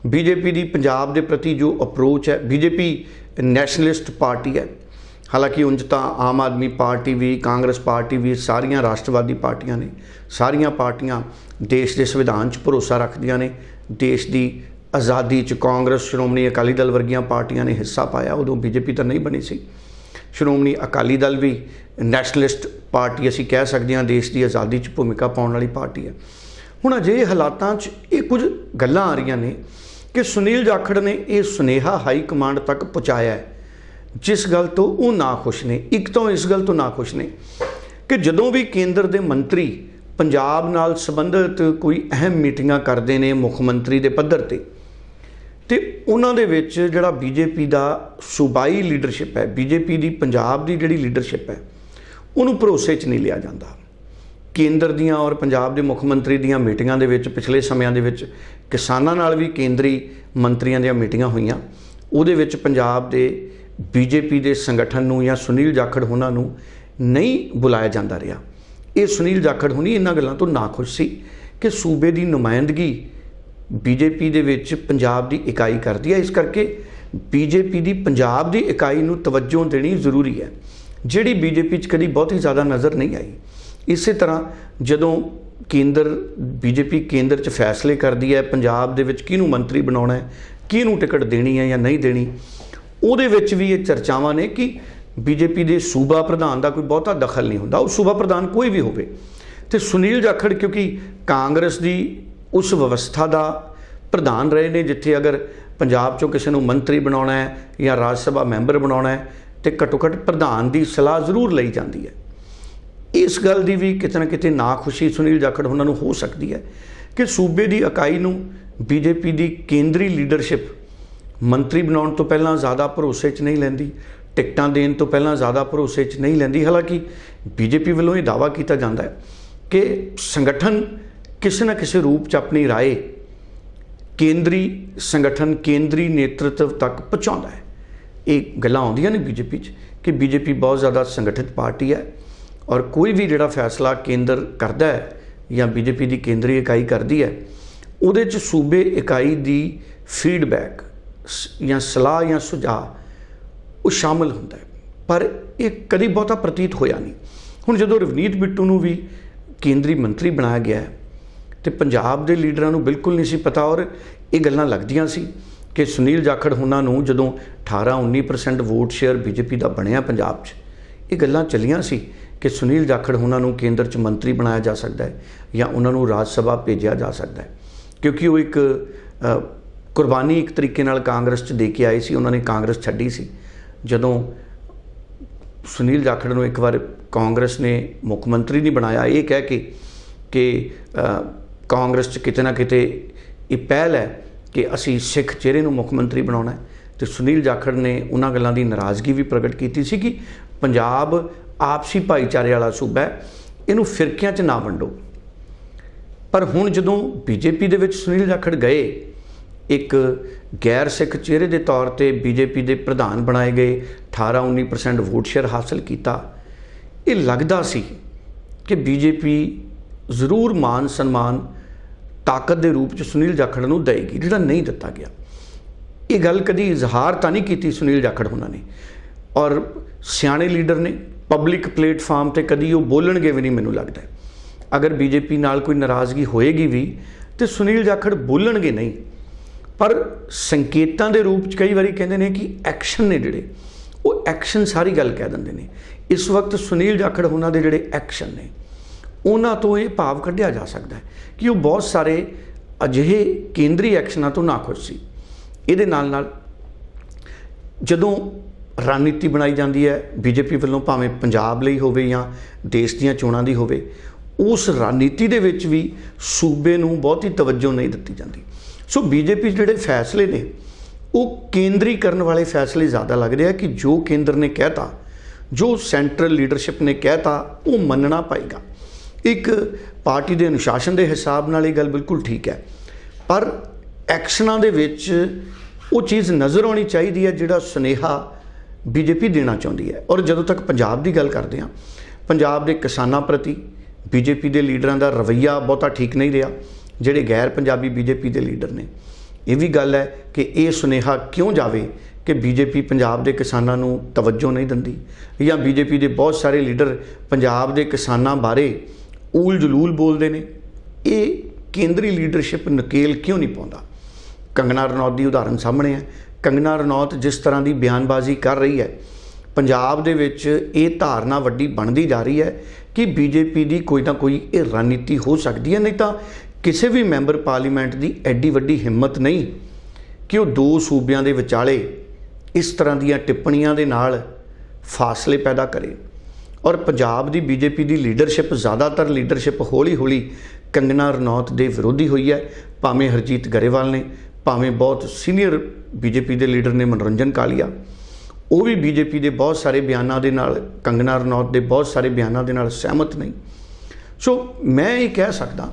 S2: ਬੀਜੇਪੀ ਦੀ ਪੰਜਾਬ ਦੇ ਪ੍ਰਤੀ ਜੋ ਅਪਰੋਚ ਹੈ, ਬੀਜੇਪੀ ਨੈਸ਼ਨਲਿਸਟ ਪਾਰਟੀ ਹੈ। ਹਾਲਾਂਕਿ ਉਂਝ ਤਾਂ ਆਮ ਆਦਮੀ ਪਾਰਟੀ ਵੀ, ਕਾਂਗਰਸ ਪਾਰਟੀ ਵੀ, ਸਾਰੀਆਂ ਰਾਸ਼ਟਰਵਾਦੀ ਪਾਰਟੀਆਂ ਨੇ, ਸਾਰੀਆਂ ਪਾਰਟੀਆਂ ਦੇਸ਼ ਦੇ ਸੰਵਿਧਾਨ 'ਚ ਭਰੋਸਾ ਰੱਖਦੀਆਂ ਨੇ। ਦੇਸ਼ ਦੀ ਆਜ਼ਾਦੀ 'ਚ ਕਾਂਗਰਸ, ਸ਼੍ਰੋਮਣੀ ਅਕਾਲੀ ਦਲ ਵਰਗੀਆਂ ਪਾਰਟੀਆਂ ਨੇ ਹਿੱਸਾ ਪਾਇਆ, ਉਦੋਂ ਬੀਜੇਪੀ ਤਾਂ ਨਹੀਂ ਬਣੀ ਸੀ। ਸ਼੍ਰੋਮਣੀ ਅਕਾਲੀ ਦਲ ਵੀ ਨੈਸ਼ਨਲਿਸਟ ਪਾਰਟੀ ਅਸੀਂ ਕਹਿ ਸਕਦੇ ਹਾਂ, ਦੇਸ਼ ਦੀ ਆਜ਼ਾਦੀ 'ਚ ਭੂਮਿਕਾ ਪਾਉਣ ਵਾਲੀ ਪਾਰਟੀ ਹੈ। ਹੁਣ ਅਜਿਹੇ ਹਾਲਾਤਾਂ 'ਚ ਇਹ ਕੁਝ ਗੱਲਾਂ ਆ ਰਹੀਆਂ ਨੇ ਕਿ ਸੁਨੀਲ ਜਾਖੜ ਨੇ ਇਹ ਸੁਨੇਹਾ ਹਾਈ ਕਮਾਂਡ ਤੱਕ ਪਹੁੰਚਾਇਆ ਹੈ, ਜਿਸ ਗੱਲ ਤੋਂ ਉਹ ਨਾ ਖੁਸ਼ ਨੇ। ਇੱਕ ਤਾਂ ਇਸ ਗੱਲ ਤੋਂ ਨਾ ਖੁਸ਼ ਨੇ ਕਿ ਜਦੋਂ ਵੀ ਕੇਂਦਰ ਦੇ ਮੰਤਰੀ ਪੰਜਾਬ ਨਾਲ ਸੰਬੰਧਿਤ ਕੋਈ ਅਹਿਮ ਮੀਟਿੰਗਾਂ ਕਰਦੇ ਨੇ ਮੁੱਖ ਮੰਤਰੀ ਦੇ ਪੱਧਰ ਤੇ ਤੇ ਉਹਨਾਂ ਦੇ ਵਿੱਚ ਜਿਹੜਾ ਬੀਜੇਪੀ ਦਾ ਸੂਬਾਈ ਲੀਡਰਸ਼ਿਪ ਹੈ, ਬੀਜੇਪੀ ਦੀ ਪੰਜਾਬ ਦੀ ਜਿਹੜੀ ਲੀਡਰਸ਼ਿਪ ਹੈ ਉਹਨੂੰ ਭਰੋਸੇ 'ਚ ਨਹੀਂ ਲਿਆ ਜਾਂਦਾ। ਕੇਂਦਰ ਦੀਆਂ ਔਰ ਪੰਜਾਬ ਦੇ ਮੁੱਖ ਮੰਤਰੀ ਦੀਆਂ ਮੀਟਿੰਗਾਂ ਦੇ ਵਿੱਚ ਪਿਛਲੇ ਸਮਿਆਂ ਦੇ ਵਿੱਚ ਕਿਸਾਨਾਂ ਨਾਲ ਵੀ ਕੇਂਦਰੀ ਮੰਤਰੀਆਂ ਦੀਆਂ ਮੀਟਿੰਗਾਂ ਹੋਈਆਂ। ਉਹਦੇ ਵਿੱਚ ਪੰਜਾਬ ਦੇ ਬੀਜੇਪੀ ਦੇ ਸੰਗਠਨ ਨੂੰ ਜਾਂ ਸੁਨੀਲ ਜਾਖੜ ਹੋਣਾ ਨੂੰ ਨਹੀਂ ਬੁਲਾਇਆ ਜਾਂਦਾ ਰਿਹਾ। ਇਹ ਸੁਨੀਲ ਜਾਖੜ ਹੋਣੀ ਇਹਨਾਂ ਗੱਲਾਂ ਤੋਂ ਨਾ ਖੁਸ਼ ਸੀ ਕਿ ਸੂਬੇ ਦੀ ਨੁਮਾਇੰਦਗੀ ਬੀਜੇਪੀ ਦੇ ਵਿੱਚ ਪੰਜਾਬ ਦੀ ਇਕਾਈ ਕਰਦੀ ਹੈ। ਇਸ ਕਰਕੇ ਬੀਜੇਪੀ ਦੀ ਪੰਜਾਬ ਦੀ ਇਕਾਈ ਨੂੰ ਤਵੱਜੋ ਦੇਣੀ ਜ਼ਰੂਰੀ ਹੈ। ਜਿਹੜੀ ਬੀਜੇਪੀ 'ਚ ਕਦੀ ਬਹੁਤੀ ਜ਼ਿਆਦਾ ਨਜ਼ਰ ਨਹੀਂ ਆਈ। ਇਸੇ ਤਰ੍ਹਾਂ ਜਦੋਂ ਕੇਂਦਰ, ਬੀਜੇਪੀ ਕੇਂਦਰ 'ਚ ਫੈਸਲੇ ਕਰਦੀ ਹੈ, ਪੰਜਾਬ ਦੇ ਵਿੱਚ ਕਿਹਨੂੰ ਮੰਤਰੀ ਬਣਾਉਣਾ ਹੈ, ਕਿਹਨੂੰ ਟਿਕਟ ਦੇਣੀ ਹੈ ਜਾਂ ਨਹੀਂ ਦੇਣੀ, ਉਹਦੇ ਵਿੱਚ ਵੀ ਇਹ ਚਰਚਾਵਾਂ ਨੇ ਕਿ ਬੀਜੇਪੀ ਦੇ ਸੂਬਾ ਪ੍ਰਧਾਨ ਦਾ ਕੋਈ ਬਹੁਤਾ ਦਖਲ ਨਹੀਂ ਹੁੰਦਾ। ਉਹ ਸੂਬਾ ਪ੍ਰਧਾਨ ਕੋਈ ਵੀ ਹੋਵੇ। ਤੇ ਸੁਨੀਲ ਜਾਖੜ, ਕਿਉਂਕਿ ਕਾਂਗਰਸ ਦੀ ਉਸ ਵਿਵਸਥਾ ਦਾ ਪ੍ਰਧਾਨ ਰਹੇ ਨੇ, ਜਿੱਥੇ ਅਗਰ ਪੰਜਾਬ ਚੋਂ ਕਿਸੇ ਨੂੰ ਮੰਤਰੀ ਬਣਾਉਣਾ ਹੈ ਜਾਂ ਰਾਜ ਸਭਾ ਮੈਂਬਰ ਬਣਾਉਣਾ ਹੈ ਤੇ ਘੱਟੋ ਘੱਟ ਪ੍ਰਧਾਨ ਦੀ ਸਲਾਹ ਜ਼ਰੂਰ ਲਈ ਜਾਂਦੀ ਹੈ ਇਸ ਗੱਲ ਦੀ ਵੀ ਕਿਤੇ ਨਾ ਕਿਤੇ ਨਾਖੁਸ਼ੀ ਸੁਨੀਲ ਜਾਖੜ ਉਹਨਾਂ ਨੂੰ ਹੋ ਸਕਦੀ ਹੈ ਕਿ ਸੂਬੇ ਦੀ ਇਕਾਈ ਨੂੰ ਬੀਜੇਪੀ ਦੀ ਕੇਂਦਰੀ ਲੀਡਰਸ਼ਿਪ ਮੰਤਰੀ ਬਣਾਉਣ ਤੋਂ ਪਹਿਲਾਂ ਜ਼ਿਆਦਾ ਭਰੋਸੇ 'ਚ ਨਹੀਂ ਲੈਂਦੀ ਟਿਕਟਾਂ ਦੇਣ ਤੋਂ ਪਹਿਲਾਂ ਜ਼ਿਆਦਾ ਭਰੋਸੇ 'ਚ ਨਹੀਂ ਲੈਂਦੀ ਹਾਲਾਂਕਿ ਬੀਜੇਪੀ ਵੱਲੋਂ ਇਹ ਦਾਵਾ ਕੀਤਾ ਜਾਂਦਾ ਹੈ ਕਿ ਸੰਗਠਨ ਕਿਸੇ ਨਾ ਕਿਸੇ ਰੂਪ 'ਚ ਆਪਣੀ رائے ਕੇਂਦਰੀ ਸੰਗਠਨ ਕੇਂਦਰੀ ਨੇਤਰਤਵ ਤੱਕ ਪਹੁੰਚਾਉਂਦਾ ਹੈ ਇਹ ਗੱਲਾਂ ਆਉਂਦੀਆਂ ਨੇ ਬੀਜੇਪੀ 'ਚ ਕਿ ਬੀਜੇਪੀ ਬਹੁਤ ਜ਼ਿਆਦਾ ਸੰਗਠਿਤ ਪਾਰਟੀ ਹੈ ਔਰ ਕੋਈ ਵੀ ਜਿਹੜਾ ਫੈਸਲਾ ਕੇਂਦਰ ਕਰਦਾ ਹੈ ਜਾਂ ਬੀਜੇਪੀ ਦੀ ਕੇਂਦਰੀ ਇਕਾਈ ਕਰਦੀ ਹੈ, ਉਹਦੇ 'ਚ ਸੂਬੇ ਇਕਾਈ ਦੀ ਫੀਡਬੈਕ ਜਾਂ ਸਲਾਹ ਜਾਂ ਸੁਝਾਅ ਉਹ ਸ਼ਾਮਲ ਹੁੰਦਾ ਹੈ। ਪਰ ਇਹ ਕਦੀ ਬਹੁਤਾ ਪ੍ਰਤੀਤ ਹੋਇਆ ਨਹੀਂ। ਹੁਣ ਜਦੋਂ ਰਵਨੀਤ ਬਿੱਟੂ ਨੂੰ ਵੀ ਕੇਂਦਰੀ ਮੰਤਰੀ ਬਣਾਇਆ ਗਿਆ ਹੈ, ਤੇ ਪੰਜਾਬ ਦੇ ਲੀਡਰਾਂ ਨੂੰ ਬਿਲਕੁਲ ਨਹੀਂ ਸੀ ਪਤਾ ਔਰ ਇਹ ਗੱਲਾਂ ਲੱਗਦੀਆਂ ਸੀ। ਕਿ ਸੁਨੀਲ ਜਾਖੜ ਹੁਣਾਂ ਨੂੰ ਜਦੋਂ 18-19% ਵੋਟ ਸ਼ੇਅਰ ਬੀਜੇਪੀ ਦਾ ਬਣਿਆ ਪੰਜਾਬ 'ਚ, ਇਹ ਗੱਲਾਂ ਚੱਲੀਆਂ ਸੀ ਕਿ ਸੁਨੀਲ ਜਾਖੜ ਉਹਨਾਂ ਨੂੰ ਕੇਂਦਰ 'ਚ ਮੰਤਰੀ ਬਣਾਇਆ ਜਾ ਸਕਦਾ ਹੈ ਜਾਂ ਉਹਨਾਂ ਨੂੰ ਰਾਜ ਸਭਾ ਭੇਜਿਆ ਜਾ ਸਕਦਾ ਹੈ। ਕਿਉਂਕਿ ਉਹ ਇੱਕ ਕੁਰਬਾਨੀ ਇੱਕ ਤਰੀਕੇ ਨਾਲ ਕਾਂਗਰਸ 'ਚ ਦੇ ਕੇ ਆਏ ਸੀ, ਉਹਨਾਂ ਨੇ ਕਾਂਗਰਸ ਛੱਡੀ ਸੀ। ਜਦੋਂ ਸੁਨੀਲ ਜਾਖੜ ਨੂੰ ਇੱਕ ਵਾਰ ਕਾਂਗਰਸ ਨੇ ਮੁੱਖ ਮੰਤਰੀ ਨਹੀਂ ਬਣਾਇਆ, ਇਹ ਕਹਿ ਕੇ ਕਿ ਕਾਂਗਰਸ 'ਚ ਕਿਤੇ ਨਾ ਕਿਤੇ ਇਹ ਪਹਿਲ ਹੈ ਕਿ ਅਸੀਂ ਸਿੱਖ ਚਿਹਰੇ ਨੂੰ ਮੁੱਖ ਮੰਤਰੀ ਬਣਾਉਣਾ ਹੈ। ਤੇ ਸੁਨੀਲ ਜਾਖੜ ਨੇ ਉਹਨਾਂ ਗੱਲਾਂ ਦੀ ਨਾਰਾਜ਼ਗੀ ਵੀ ਪ੍ਰਗਟ ਕੀਤੀ ਸੀ ਕਿ ਪੰਜਾਬ ਆਪਸੀ ਭਾਈਚਾਰੇ ਵਾਲਾ ਸੂਬਾ ਹੈ। ਇਹਨੂੰ ਫਿਰਕਿਆਂ 'ਚ ਨਾ ਵੰਡੋ। ਪਰ ਹੁਣ ਜਦੋਂ ਬੀਜੇਪੀ ਦੇ ਵਿੱਚ ਸੁਨੀਲ ਜਾਖੜ ਗਏ, ਇੱਕ ਗੈਰ ਸਿੱਖ ਚਿਹਰੇ ਦੇ ਤੌਰ ਤੇ ਬੀਜੇਪੀ ਦੇ ਪ੍ਰਧਾਨ ਬਣਾਏ ਗਏ 18-19% ਵੋਟ ਸ਼ੇਅਰ ਹਾਸਲ ਕੀਤਾ, ਇਹ ਲੱਗਦਾ ਸੀ ਕਿ ਬੀਜੇਪੀ ਜ਼ਰੂਰ ਮਾਨ ਸਨਮਾਨ ਤਾਕਤ ਦੇ ਰੂਪ ਚ ਸੁਨੀਲ ਜਾਖੜ ਨੂੰ ਦੇਗੀ, ਜਿਹੜਾ ਨਹੀਂ ਦਿੱਤਾ ਗਿਆ। ਇਹ ਗੱਲ ਕਦੀ ਇਜ਼ਹਾਰ ਤਾਂ ਨਹੀਂ ਕੀਤੀ ਸੁਨੀਲ ਜਾਖੜ ਉਹਨਾਂ ਨੇ। ਔਰ ਸਿਆਣੇ ਲੀਡਰ ਨੇ, ਪਬਲਿਕ ਪਲੇਟਫਾਰਮ ਤੇ ਕਦੀ ਉਹ ਬੋਲਣਗੇ ਵੀ ਨਹੀਂ ਮੈਨੂੰ ਲੱਗਦਾ। ਅਗਰ ਬੀਜੇਪੀ ਨਾਲ ਕੋਈ ਨਾਰਾਜ਼ਗੀ ਹੋਏਗੀ ਵੀ, ਤੇ ਸੁਨੀਲ ਜਾਖੜ ਬੋਲਣਗੇ ਨਹੀਂ। ਪਰ ਸੰਕੇਤਾਂ ਦੇ ਰੂਪ ਚ ਕਈ ਵਾਰੀ ਕਹਿੰਦੇ ਨੇ ਕਿ ਐਕਸ਼ਨ ਨੇ ਜਿਹੜੇ, ਉਹ ਐਕਸ਼ਨ ਸਾਰੀ ਗੱਲ ਕਹਿ ਦਿੰਦੇ ਨੇ। ਇਸ ਵਕਤ ਸੁਨੀਲ ਜਾਖੜ ਉਹਨਾਂ ਦੇ ਜਿਹੜੇ ਐਕਸ਼ਨ ਨੇ ਉਹਨਾਂ ਤੋਂ ਇਹ ਭਾਵ ਕੱਢਿਆ ਜਾ ਸਕਦਾ ਹੈ ਕਿ ਉਹ ਬਹੁਤ ਸਾਰੇ ਅਜਿਹੇ ਕੇਂਦਰੀ ਐਕਸ਼ਨਾਂ ਤੋਂ ਨਾ ਖੁਸ਼ ਸੀ। ਇਹਦੇ ਨਾਲ ਨਾਲ ਜਦੋਂ ਰਣਨੀਤੀ ਬਣਾਈ ਜਾਂਦੀ ਹੈ, ਬੀਜੇਪੀ ਵੱਲੋਂ ਭਾਵੇਂ ਪੰਜਾਬ ਲਈ ਹੋਵੇ ਜਾਂ ਦੇਸ਼ ਦੀਆਂ ਚੋਣਾਂ ਦੀ ਹੋਵੇ, ਉਸ ਰਣਨੀਤੀ ਦੇ ਵਿੱਚ ਵੀ ਸੂਬੇ ਨੂੰ ਬਹੁਤੀ ਤਵੱਜੋ ਨਹੀਂ ਦਿੱਤੀ ਜਾਂਦੀ। ਸੋ ਬੀਜੇਪੀ ਜਿਹੜੇ ਫੈਸਲੇ ਨੇ, ਉਹ ਕੇਂਦਰੀ ਕਰਨ ਵਾਲੇ ਫੈਸਲੇ ਜ਼ਿਆਦਾ ਲੱਗਦੇ ਆ ਕਿ ਜੋ ਕੇਂਦਰ ਨੇ ਕਹਿਤਾ, ਜੋ ਸੈਂਟਰਲ ਲੀਡਰਸ਼ਿਪ ਨੇ ਕਹਿਤਾ, ਉਹ ਮੰਨਣਾ ਪਏਗਾ। ਇੱਕ ਪਾਰਟੀ ਦੇ ਅਨੁਸ਼ਾਸਨ ਦੇ ਹਿਸਾਬ ਨਾਲ ਇਹ ਗੱਲ ਬਿਲਕੁਲ ਠੀਕ ਹੈ। ਪਰ ਐਕਸ਼ਨਾਂ ਦੇ ਵਿੱਚ ਉਹ ਚੀਜ਼ ਨਜ਼ਰ ਆਉਣੀ ਚਾਹੀਦੀ ਹੈ ਜਿਹੜਾ ਸੁਨੇਹਾ ਬੀਜੇਪੀ ਦੇਣਾ ਚਾਹੁੰਦੀ ਹੈ। ਔਰ ਜਦੋਂ ਤੱਕ ਪੰਜਾਬ ਦੀ ਗੱਲ ਕਰਦੇ ਹਾਂ, ਪੰਜਾਬ ਦੇ ਕਿਸਾਨਾਂ ਪ੍ਰਤੀ ਬੀਜੇਪੀ ਦੇ ਲੀਡਰਾਂ ਦਾ ਰਵੱਈਆ ਬਹੁਤਾ ਠੀਕ ਨਹੀਂ ਰਿਹਾ, ਜਿਹੜੇ ਗੈਰ ਪੰਜਾਬੀ ਬੀਜੇਪੀ ਦੇ ਲੀਡਰ ਨੇ। ਇਹ ਵੀ ਗੱਲ ਹੈ ਕਿ ਇਹ ਸੁਨੇਹਾ ਕਿਉਂ ਜਾਵੇ ਕਿ ਬੀਜੇਪੀ ਪੰਜਾਬ ਦੇ ਕਿਸਾਨਾਂ ਨੂੰ ਤਵੱਜੋ ਨਹੀਂ ਦਿੰਦੀ ਜਾਂ ਬੀਜੇਪੀ ਦੇ ਬਹੁਤ ਸਾਰੇ ਲੀਡਰ ਪੰਜਾਬ ਦੇ ਕਿਸਾਨਾਂ ਬਾਰੇ ਊਲ ਜਲੂਲ ਬੋਲਦੇ ਨੇ। ਇਹ ਕੇਂਦਰੀ ਲੀਡਰਸ਼ਿਪ ਨਕੇਲ ਕਿਉਂ ਨਹੀਂ ਪਾਉਂਦਾ? ਕੰਗਨਾ ਰਣੌਤ ਦੀ ਉਦਾਹਰਨ ਸਾਹਮਣੇ ਹੈ। ਕੰਗਨਾ ਰਣੌਤ ਜਿਸ ਤਰ੍ਹਾਂ ਦੀ ਬਿਆਨਬਾਜ਼ੀ ਕਰ ਰਹੀ ਹੈ, ਪੰਜਾਬ ਦੇ ਵਿੱਚ ਇਹ ਧਾਰਨਾ ਵੱਡੀ ਬਣਦੀ ਜਾ ਰਹੀ ਹੈ ਕਿ ਬੀਜੇਪੀ ਦੀ ਕੋਈ ਨਾ ਕੋਈ ਇਹ ਰਣਨੀਤੀ ਹੋ ਸਕਦੀ ਹੈ। ਨਹੀਂ ਤਾਂ ਕਿਸੇ ਵੀ ਮੈਂਬਰ ਪਾਰਲੀਮੈਂਟ ਦੀ ਐਡੀ ਵੱਡੀ ਹਿੰਮਤ ਨਹੀਂ ਕਿ ਉਹ ਦੋ ਸੂਬਿਆਂ ਦੇ ਵਿਚਾਲੇ ਇਸ ਤਰ੍ਹਾਂ ਦੀਆਂ ਟਿੱਪਣੀਆਂ ਦੇ ਨਾਲ ਫਾਸਲੇ ਪੈਦਾ ਕਰੇ। ਔਰ ਪੰਜਾਬ ਦੀ ਬੀਜੇਪੀ ਦੀ ਲੀਡਰਸ਼ਿਪ ਜ਼ਿਆਦਾਤਰ ਲੀਡਰਸ਼ਿਪ ਹੌਲੀ-ਹੌਲੀ ਕੰਗਨਾ ਰਣੌਤ ਦੇ ਵਿਰੋਧੀ ਹੋਈ ਹੈ। ਭਾਵੇਂ ਹਰਜੀਤ ਗਰੇਵਾਲ ਨੇ, ਭਾਵੇਂ ਬਹੁਤ ਸੀਨੀਅਰ ਬੀਜੇਪੀ ਦੇ ਲੀਡਰ ਨੇ ਮਨੋਰੰਜਨ ਕਾਲੀਆ ਉਹ ਵੀ ਬੀਜੇਪੀ ਦੇ ਬਹੁਤ ਸਾਰੇ ਬਿਆਨਾਂ ਦੇ ਨਾਲ ਕੰਗਨਾ ਰਣੌਤ ਦੇ ਬਹੁਤ ਸਾਰੇ ਬਿਆਨਾਂ ਦੇ ਨਾਲ ਸਹਿਮਤ ਨਹੀਂ। ਸੋ ਮੈਂ ਇਹ ਕਹਿ ਸਕਦਾ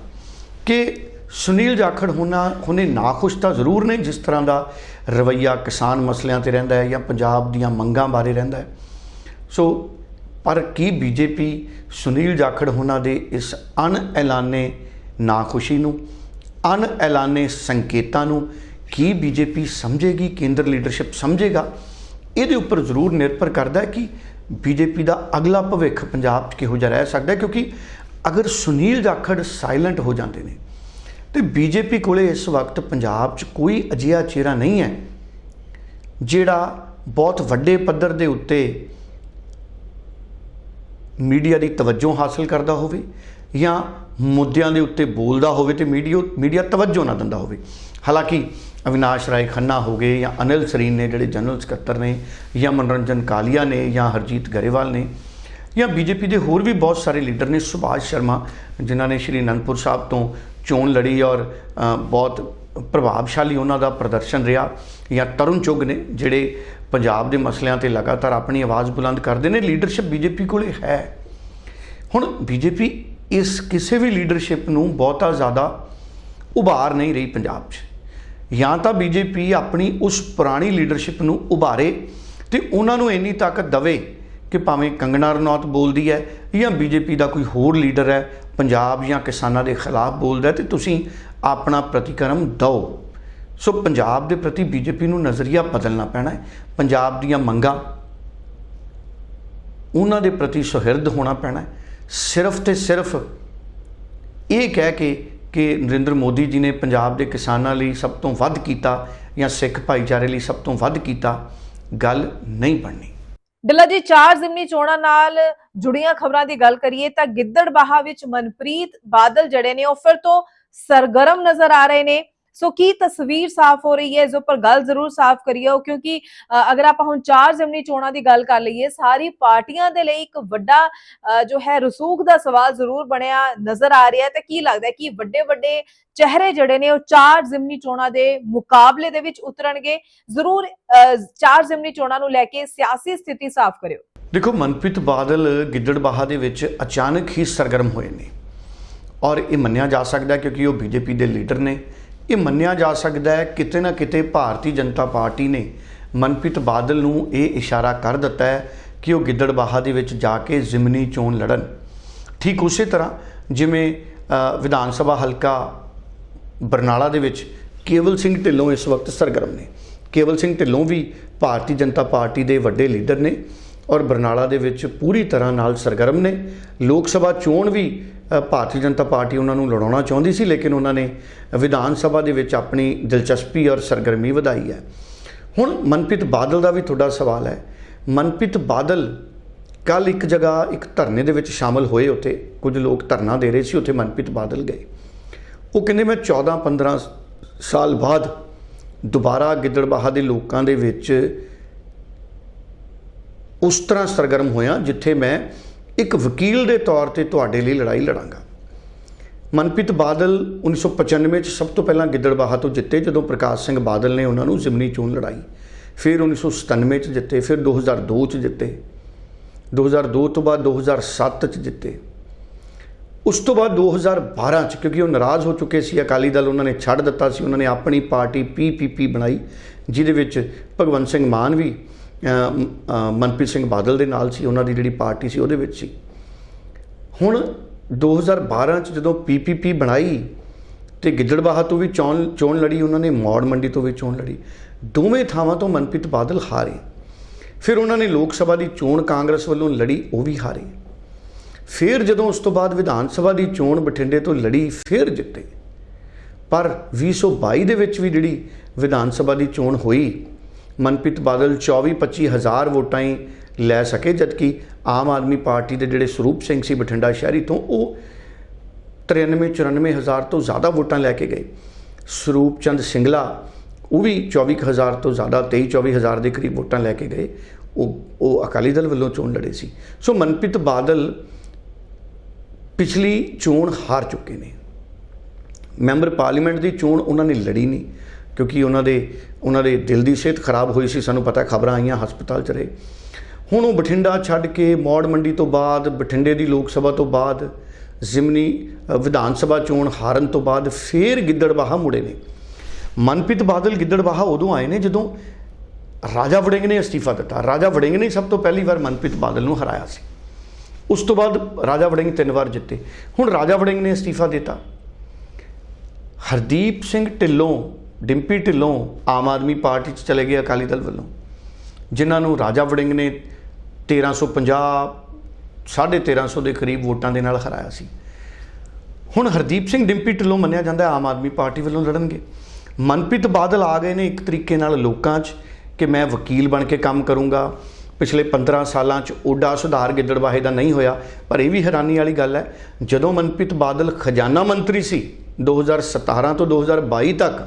S2: ਕਿ ਸੁਨੀਲ ਜਾਖੜ ਹੋਣਾ, ਹੁਣੇ ਨਾਖੁਸ਼ ਤਾਂ ਜ਼ਰੂਰ ਨੇ ਜਿਸ ਤਰ੍ਹਾਂ ਦਾ ਰਵਈਆ ਕਿਸਾਨ ਮਸਲਿਆਂ ਤੇ ਰਹਿੰਦਾ ਹੈ ਜਾਂ ਪੰਜਾਬ ਦੀਆਂ ਮੰਗਾਂ ਬਾਰੇ ਰਹਿੰਦਾ ਹੈ। ਸੋ ਪਰ ਕੀ ਬੀਜੇਪੀ ਸੁਨੀਲ ਜਾਖੜ ਉਹਨਾਂ ਦੇ ਇਸ ਅਣ ਐਲਾਨੇ ਨਾਖੁਸ਼ੀ ਨੂੰ ਅਣ ਐਲਾਨੇ ਸੰਕੇਤਾਂ ਨੂੰ ਕੀ ਬੀਜੇਪੀ ਸਮਝੇਗੀ, ਕੇਂਦਰ ਲੀਡਰਸ਼ਿਪ ਸਮਝੇਗਾ? ਇਹਦੇ ਉੱਪਰ ਜ਼ਰੂਰ ਨਿਰਭਰ ਕਰਦਾ ਹੈ ਕਿ ਬੀਜੇਪੀ ਦਾ ਅਗਲਾ ਭਵਿੱਖ ਪੰਜਾਬ 'ਚ ਕਿਹੋ ਜਿਹਾ ਰਹਿ ਸਕਦਾ ਕਿਉਂਕਿ ਅਗਰ ਸੁਨੀਲ ਜਾਖੜ ਸਾਇਲੈਂਟ ਹੋ ਜਾਂਦੇ ਨੇ, ਤੇ ਬੀਜੇਪੀ ਕੋਲੇ ਇਸ ਵਕਤ ਪੰਜਾਬ 'ਚ ਕੋਈ ਅਜਿਹਾ ਚਿਹਰਾ ਨਹੀਂ ਹੈ, ਜਿਹੜਾ ਬਹੁਤ ਵੱਡੇ ਪੱਧਰ ਦੇ ਉੱਤੇ ਮੀਡੀਆ ਦੀ ਤਵੱਜੋ ਹਾਸਲ ਕਰਦਾ ਹੋਵੇ ਜਾਂ ਮੁੱਦਿਆਂ ਦੇ ਉੱਤੇ ਬੋਲਦਾ ਹੋਵੇ ਤੇ ਮੀਡੀਆ ਮੀਡੀਆ ਤਵੱਜੋ ਨਾ ਦਿੰਦਾ ਹੋਵੇ। ਹਾਲਾਂਕਿ ਅਵਿਨਾਸ਼ ਰਾਏ ਖੰਨਾ ਹੋ ਗਏ ਜਾਂ ਅਨਿਲ ਸਰੀਨ ਨੇ ਜਿਹੜੇ ਜਨਰਲ ਸਕੱਤਰ ਨੇ ਜਾਂ ਮਨੋਰੰਜਨ ਕਾਲੀਆ ਨੇ ਜਾਂ ਹਰਜੀਤ ਗਰੇਵਾਲ ਨੇ ਜਾਂ ਬੀਜੇਪੀ ਦੇ ਹੋਰ ਵੀ ਬਹੁਤ ਸਾਰੇ ਲੀਡਰ ਨੇ, ਸੁਭਾਸ਼ ਸ਼ਰਮਾ, ਜਿਨ੍ਹਾਂ ਨੇ ਸ਼੍ਰੀ ਅਨੰਦਪੁਰ ਸਾਹਿਬ ਤੋਂ ਚੋਣ ਲੜੀ ਔਰ ਬਹੁਤ ਪ੍ਰਭਾਵਸ਼ਾਲੀ ਉਹਨਾਂ ਦਾ ਪ੍ਰਦਰਸ਼ਨ ਰਿਹਾ, ਜਾਂ ਤਰੁਣ ਚੁੱਗ ਨੇ, ਜਿਹੜੇ ਪੰਜਾਬ ਦੇ ਮਸਲਿਆਂ ਤੇ ਲਗਾਤਾਰ ਆਪਣੀ ਆਵਾਜ਼ ਬੁਲੰਦ ਕਰਦੇ ਨੇ ਲੀਡਰਸ਼ਿਪ ਬੀਜੇਪੀ ਕੋਲੇ ਹੈ। ਹੁਣ ਬੀਜੇਪੀ ਇਸ ਕਿਸੇ ਵੀ ਲੀਡਰਸ਼ਿਪ ਨੂੰ ਬਹੁਤਾ ਜ਼ਿਆਦਾ ਉਭਾਰ ਨਹੀਂ ਰਹੀ ਪੰਜਾਬ 'ਚ। ਜਾਂ ਤਾਂ ਬੀਜੇਪੀ ਆਪਣੀ ਉਸ ਪੁਰਾਣੀ ਲੀਡਰਸ਼ਿਪ ਨੂੰ ਉਭਾਰੇ ਤੇ ਉਹਨਾਂ ਨੂੰ ਇੰਨੀ ਤਾਕਤ ਦਵੇ ਕਿ ਭਾਵੇਂ ਕੰਗਣਾ ਰਣੌਤ ਬੋਲਦੀ ਹੈ ਜਾਂ ਬੀਜੇਪੀ ਦਾ ਕੋਈ ਹੋਰ ਲੀਡਰ ਹੈ, ਪੰਜਾਬ ਜਾਂ ਕਿਸਾਨਾਂ ਦੇ ਖਿਲਾਫ ਬੋਲਦਾ ਹੈ, ਤੇ ਤੁਸੀਂ ਆਪਣਾ ਪ੍ਰਤੀਕਰਮ ਦਿਓ। ਸੋ ਪੰਜਾਬ ਦੇ ਪ੍ਰਤੀ ਬੀਜੇਪੀ ਨੂੰ ਨਜ਼ਰੀਆ ਬਦਲਣਾ ਪੈਣਾ ਹੈ। ਪੰਜਾਬ ਦੀਆਂ ਮੰਗਾਂ, ਉਹਨਾਂ ਦੇ ਪ੍ਰਤੀ ਸੁਹਿਰਦ ਹੋਣਾ ਪੈਣਾ ਹੈ। ਸਿਰਫ ਤੇ ਸਿਰਫ ਇਹ ਕਹਿ ਕੇ ਕਿ ਨਰਿੰਦਰ ਮੋਦੀ ਜੀ ਨੇ ਪੰਜਾਬ ਦੇ ਕਿਸਾਨਾਂ ਲਈ ਸਭ ਤੋਂ ਵੱਧ ਕੀਤਾ ਜਾਂ ਸਿੱਖ ਭਾਈਚਾਰੇ ਲਈ ਸਭ ਤੋਂ ਵੱਧ ਕੀਤਾ, ਗੱਲ ਨਹੀਂ ਬਣਨੀ।
S1: ਡਿੱਲਾ ਜੀ, ਚਾਰ ਜ਼ਿਮਨੀ ਚੋਣਾਂ ਨਾਲ ਜੁੜੀਆਂ ਖਬਰਾਂ ਦੀ ਗੱਲ ਕਰੀਏ ਤਾਂ ਗਿੱਦੜਬਾਹਾ ਵਿੱਚ ਮਨਪ੍ਰੀਤ ਬਾਦਲ ਜਿਹੜੇ ਨੇ ਉਹ ਫਿਰ ਤੋਂ ਸਰਗਰਮ ਨਜ਼ਰ ਆ ਰਹੇ ਨੇ। ਸੋ ਕੀ ਤਸਵੀਰ ਸਾਫ਼ ਹੋ ਰਹੀ ਹੈ? ਇਸ ਉੱਪਰ ਗੱਲ ਜ਼ਰੂਰ ਸਾਫ਼ ਕਰੀਏ ਕਿਉਂਕਿ ਅਗਰ ਆਪਾਂ ਹੁਣ ਚਾਰ ਜ਼ਿਮਨੀ ਚੋਣਾਂ ਦੀ ਗੱਲ ਕਰ ਲਈਏ, ਸਾਰੀ ਪਾਰਟੀਆਂ ਦੇ ਲਈ ਇੱਕ ਵੱਡਾ ਜੋ ਹੈ ਰਸੂਖ ਦਾ ਸਵਾਲ ਜ਼ਰੂਰ ਬਣਿਆ ਨਜ਼ਰ ਆ ਰਿਹਾ ਤੇ ਕੀ ਲੱਗਦਾ ਕਿ ਵੱਡੇ ਵੱਡੇ ਚਿਹਰੇ ਜਿਹੜੇ ਨੇ, ਉਹ ਚਾਰ ਜ਼ਿਮਨੀ ਚੋਣਾਂ ਦੇ ਮੁਕਾਬਲੇ ਦੇ ਵਿੱਚ ਉਤਰਨਗੇ। ਜ਼ਰੂਰ ਚਾਰ ਜ਼ਿਮਨੀ ਚੋਣਾਂ ਨੂੰ ਲੈ ਕੇ ਸਿਆਸੀ ਸਥਿਤੀ ਸਾਫ਼ ਕਰਿਓ।
S2: ਦੇਖੋ, ਮਨਪ੍ਰੀਤ ਬਾਦਲ ਗਿੱਦੜਬਾਹਾ ਦੇ ਵਿੱਚ ਅਚਾਨਕ ਹੀ ਸਰਗਰਮ ਹੋਏ ਨੇ। ਔਰ ਇਹ ਮੰਨਿਆ ਜਾ ਸਕਦਾ ਕਿਉਂਕਿ ਉਹ ਬੀਜੇਪੀ ਦੇ ਲੀਡਰ ਨੇ। ਇਹ ਮੰਨਿਆ ਜਾ ਸਕਦਾ ਹੈ, ਕਿਤੇ ਨਾ ਕਿਤੇ ਭਾਰਤੀ ਜਨਤਾ ਪਾਰਟੀ ਨੇ ਮਨਪ੍ਰੀਤ ਬਾਦਲ ਨੂੰ ਇਹ ਇਸ਼ਾਰਾ ਕਰ ਦਿੱਤਾ ਹੈ ਕਿ ਉਹ ਗਿੱਦੜਬਾਹਾ ਦੇ ਵਿੱਚ ਜਾ ਕੇ ਜ਼ਿਮਨੀ ਚੋਣ ਲੜਨ। ਠੀਕ ਉਸੇ ਤਰ੍ਹਾਂ ਜਿਵੇਂ ਵਿਧਾਨ ਸਭਾ ਹਲਕਾ ਬਰਨਾਲਾ ਦੇ ਵਿੱਚ ਕੇਵਲ ਸਿੰਘ ਢਿੱਲੋਂ ਇਸ ਵਕਤ ਸਰਗਰਮ ਨੇ। ਕੇਵਲ ਸਿੰਘ ਢਿੱਲੋਂ ਵੀ ਭਾਰਤੀ ਜਨਤਾ ਪਾਰਟੀ ਦੇ ਵੱਡੇ ਲੀਡਰ ਨੇ ਔਰ ਬਰਨਾਲਾ ਦੇ ਵਿੱਚ ਪੂਰੀ ਤਰ੍ਹਾਂ ਨਾਲ ਸਰਗਰਮ ਨੇ। ਲੋਕ ਸਭਾ ਚੋਣ ਵੀ ਭਾਰਤੀ ਜਨਤਾ ਪਾਰਟੀ ਉਹਨਾਂ ਨੂੰ ਲੜਾਉਣਾ ਚਾਹੁੰਦੀ ਸੀ, ਲੇਕਿਨ ਉਹਨਾਂ ਨੇ ਵਿਧਾਨ ਸਭਾ ਦੇ ਵਿੱਚ ਆਪਣੀ ਦਿਲਚਸਪੀ ਔਰ ਸਰਗਰਮੀ ਵਧਾਈ ਹੈ। ਹੁਣ ਮਨਪ੍ਰੀਤ ਬਾਦਲ ਦਾ ਵੀ ਤੁਹਾਡਾ ਸਵਾਲ ਹੈ। ਮਨਪ੍ਰੀਤ ਬਾਦਲ ਕੱਲ ਇੱਕ ਜਗ੍ਹਾ, ਇੱਕ ਧਰਨੇ ਦੇ ਵਿੱਚ ਸ਼ਾਮਲ ਹੋਏ ਉੱਥੇ। ਕੁਝ ਲੋਕ ਧਰਨਾ ਦੇ ਰਹੇ ਸੀ, ਉੱਥੇ ਮਨਪ੍ਰੀਤ ਬਾਦਲ ਗਏ। ਉਹ ਕਹਿੰਦੇ, ਮੈਂ 14 15 ਸਾਲ ਬਾਅਦ ਦੁਬਾਰਾ ਗਿੱਦੜਬਾਹਾ ਦੇ ਲੋਕਾਂ ਦੇ ਵਿੱਚ ਉਸ ਤਰ੍ਹਾਂ ਸਰਗਰਮ ਹੋਇਆ, ਜਿੱਥੇ ਮੈਂ ਇੱਕ ਵਕੀਲ ਦੇ ਤੌਰ ਤੇ ਤੁਹਾਡੇ ਲਈ ਲੜਾਈ ਲੜਾਂਗਾ। ਮਨਪ੍ਰੀਤ ਬਾਦਲ 1995 ਚ ਸਭ ਤੋਂ ਪਹਿਲਾਂ ਗਿੱਦੜਬਾਹਾ ਤੋਂ ਜਿੱਤੇ, ਜਦੋਂ ਪ੍ਰਕਾਸ਼ ਸਿੰਘ ਬਾਦਲ ਨੇ ਉਹਨਾਂ ਨੂੰ ਜ਼ਿਮਨੀ ਚੋਣ ਲੜਾਈ। ਫਿਰ 1997 ਚ ਜਿੱਤੇ, ਫਿਰ 2002 ਚ ਜਿੱਤੇ। 2002 ਤੋਂ ਬਾਅਦ 2007 ਚ ਜਿੱਤੇ। ਉਸ ਤੋਂ ਬਾਅਦ 2012 ਚ, ਕਿਉਂਕਿ ਉਹ ਨਾਰਾਜ਼ ਹੋ ਚੁੱਕੇ ਸੀ, ਅਕਾਲੀ ਦਲ ਉਹਨਾਂ ਨੇ ਛੱਡ ਦਿੱਤਾ ਸੀ, ਉਹਨਾਂ ਨੇ ਆਪਣੀ ਪਾਰਟੀ ਪੀਪੀਪੀ ਬਣਾਈ, ਜਿਹਦੇ ਵਿੱਚ ਭਗਵੰਤ ਸਿੰਘ ਮਾਨ ਵੀ ਮਨਪ੍ਰੀਤ ਸਿੰਘ ਬਾਦਲ ਦੇ ਨਾਲ ਸੀ, ਉਹਨਾਂ ਦੀ ਜਿਹੜੀ ਪਾਰਟੀ ਸੀ ਉਹਦੇ ਵਿੱਚ ਸੀ। ਹੁਣ 2012 ਚ ਜਦੋਂ ਪੀਪੀਪੀ ਬਣਾਈ ਤੇ ਗਿੱਦੜਬਾਹਾ ਤੋਂ ਵੀ ਚੋਣ ਚੋਣ ਲੜੀ, ਉਹਨਾਂ ਨੇ ਮੌੜ ਮੰਡੀ ਤੋਂ ਵੀ ਚੋਣ ਲੜੀ। ਦੋਵੇਂ ਥਾਵਾਂ ਤੋਂ ਮਨਪ੍ਰੀਤ ਬਾਦਲ ਹਾਰੇ। ਫਿਰ ਉਹਨਾਂ ਨੇ ਲੋਕ ਸਭਾ ਦੀ ਚੋਣ, ਕਾਂਗਰਸ ਵੱਲੋਂ ਲੜੀ, ਉਹ ਵੀ ਹਾਰੇ। ਫਿਰ ਜਦੋਂ ਉਸ ਤੋਂ ਬਾਅਦ ਵਿਧਾਨ ਸਭਾ ਦੀ ਚੋਣ ਬਠਿੰਡੇ ਤੋਂ ਲੜੀ, ਫਿਰ ਜਿੱਤੇ। ਪਰ 2022 ਦੇ ਵਿੱਚ ਵੀ ਜਿਹੜੀ ਵਿਧਾਨ ਸਭਾ ਦੀ ਚੋਣ ਹੋਈ ਮਨਪ੍ਰੀਤ ਬਾਦਲ 24-25 ਹਜ਼ਾਰ ਵੋਟਾਂ ਹੀ ਲੈ ਸਕੇ, ਜਦਕਿ ਆਮ ਆਦਮੀ ਪਾਰਟੀ ਦੇ ਜਿਹੜੇ ਸਰੂਪ ਸਿੰਘ ਸੀ ਬਠਿੰਡਾ ਸ਼ਹਿਰੀ ਤੋਂ, ਉਹ 93-94 ਹਜ਼ਾਰ ਤੋਂ ਜ਼ਿਆਦਾ ਵੋਟਾਂ ਲੈ ਕੇ ਗਏ। ਸਰੂਪ ਚੰਦ ਸਿੰਗਲਾ, ਉਹ ਵੀ 24 ਹਜ਼ਾਰ ਤੋਂ ਜ਼ਿਆਦਾ 23-24 ਹਜ਼ਾਰ ਦੇ ਕਰੀਬ ਵੋਟਾਂ ਲੈ ਕੇ ਗਏ। ਉਹ ਉਹ ਅਕਾਲੀ ਦਲ ਵੱਲੋਂ ਚੋਣ ਲੜੇ ਸੀ। ਸੋ ਮਨਪ੍ਰੀਤ ਬਾਦਲ ਪਿਛਲੀ ਚੋਣ ਹਾਰ ਚੁੱਕੇ ਨੇ। ਮੈਂਬਰ ਪਾਰਲੀਮੈਂਟ ਦੀ ਚੋਣ ਉਹਨਾਂ ਨੇ ਲੜੀ ਨਹੀਂ। ਕਿਉਂਕਿ ਉਹਨਾਂ ਦੇ ਉਹਨਾਂ ਦੇ ਦਿਲ ਦੀ ਸਿਹਤ ਖਰਾਬ ਹੋਈ ਸੀ, ਸਾਨੂੰ ਪਤਾ ਖਬਰਾਂ ਆਈਆਂ, ਹਸਪਤਾਲ ਚ ਰਹੇ। ਹੁਣ ਉਹ ਬਠਿੰਡਾ ਛੱਡ ਕੇ ਮੌੜ ਮੰਡੀ ਤੋਂ ਬਾਅਦ, ਬਠਿੰਡੇ ਦੀ ਲੋਕ ਸਭਾ ਤੋਂ ਬਾਅਦ, ਜ਼ਿਮਨੀ ਵਿਧਾਨ ਸਭਾ ਚੋਣ ਹਾਰਨ ਤੋਂ ਬਾਅਦ ਫੇਰ ਗਿੱਦੜਬਾਹਾ ਮੁੜੇ ਨੇ। ਮਨਪ੍ਰੀਤ ਬਾਦਲ ਗਿੱਦੜਬਾਹਾ ਉਦੋਂ ਆਏ ਨੇ ਜਦੋਂ ਰਾਜਾ ਵੜਿੰਗ ਨੇ ਅਸਤੀਫਾ ਦਿੱਤਾ। ਰਾਜਾ ਵੜਿੰਗ ਨੇ ਸਭ ਤੋਂ ਪਹਿਲੀ ਵਾਰ ਮਨਪ੍ਰੀਤ ਬਾਦਲ ਨੂੰ ਹਰਾਇਆ ਸੀ। ਉਸ ਤੋਂ ਬਾਅਦ ਰਾਜਾ ਵੜਿੰਗ ਤਿੰਨ ਵਾਰ ਜਿੱਤੇ। ਹੁਣ ਰਾਜਾ ਵੜਿੰਗ ਨੇ ਅਸਤੀਫਾ ਦਿੱਤਾ। ਹਰਦੀਪ ਸਿੰਘ ਢਿੱਲੋਂ ਡਿੰਪੀ ਢਿੱਲੋਂ ਆਮ ਆਦਮੀ ਪਾਰਟੀ 'ਚ ਚਲੇ ਗਏ ਅਕਾਲੀ ਦਲ ਵੱਲੋਂ, ਜਿਨ੍ਹਾਂ ਨੂੰ ਰਾਜਾ ਵੜਿੰਗ ਨੇ 1350 1350 ਦੇ ਕਰੀਬ ਵੋਟਾਂ ਦੇ ਨਾਲ ਹਰਾਇਆ ਸੀ। ਹੁਣ ਹਰਦੀਪ ਸਿੰਘ ਡਿੰਪੀ ਢਿੱਲੋਂ ਮੰਨਿਆ ਜਾਂਦਾ ਆਮ ਆਦਮੀ ਪਾਰਟੀ ਵੱਲੋਂ ਲੜਨਗੇ। ਮਨਪ੍ਰੀਤ ਬਾਦਲ ਆ ਗਏ ਨੇ ਇੱਕ ਤਰੀਕੇ ਨਾਲ ਲੋਕਾਂ 'ਚ ਕਿ ਮੈਂ ਵਕੀਲ ਬਣ ਕੇ ਕੰਮ ਕਰੂੰਗਾ। ਪਿਛਲੇ 15 ਸਾਲਾਂ 'ਚ ਓਡਾ ਸੁਧਾਰ ਗਿੱਦੜਵਾਹੇ ਦਾ ਨਹੀਂ ਹੋਇਆ, ਪਰ ਇਹ ਵੀ ਹੈਰਾਨੀ ਵਾਲੀ ਗੱਲ ਹੈ, ਜਦੋਂ ਮਨਪ੍ਰੀਤ ਬਾਦਲ ਖਜ਼ਾਨਾ ਮੰਤਰੀ ਸੀ 2017 ਤੋਂ 2022 ਤੱਕ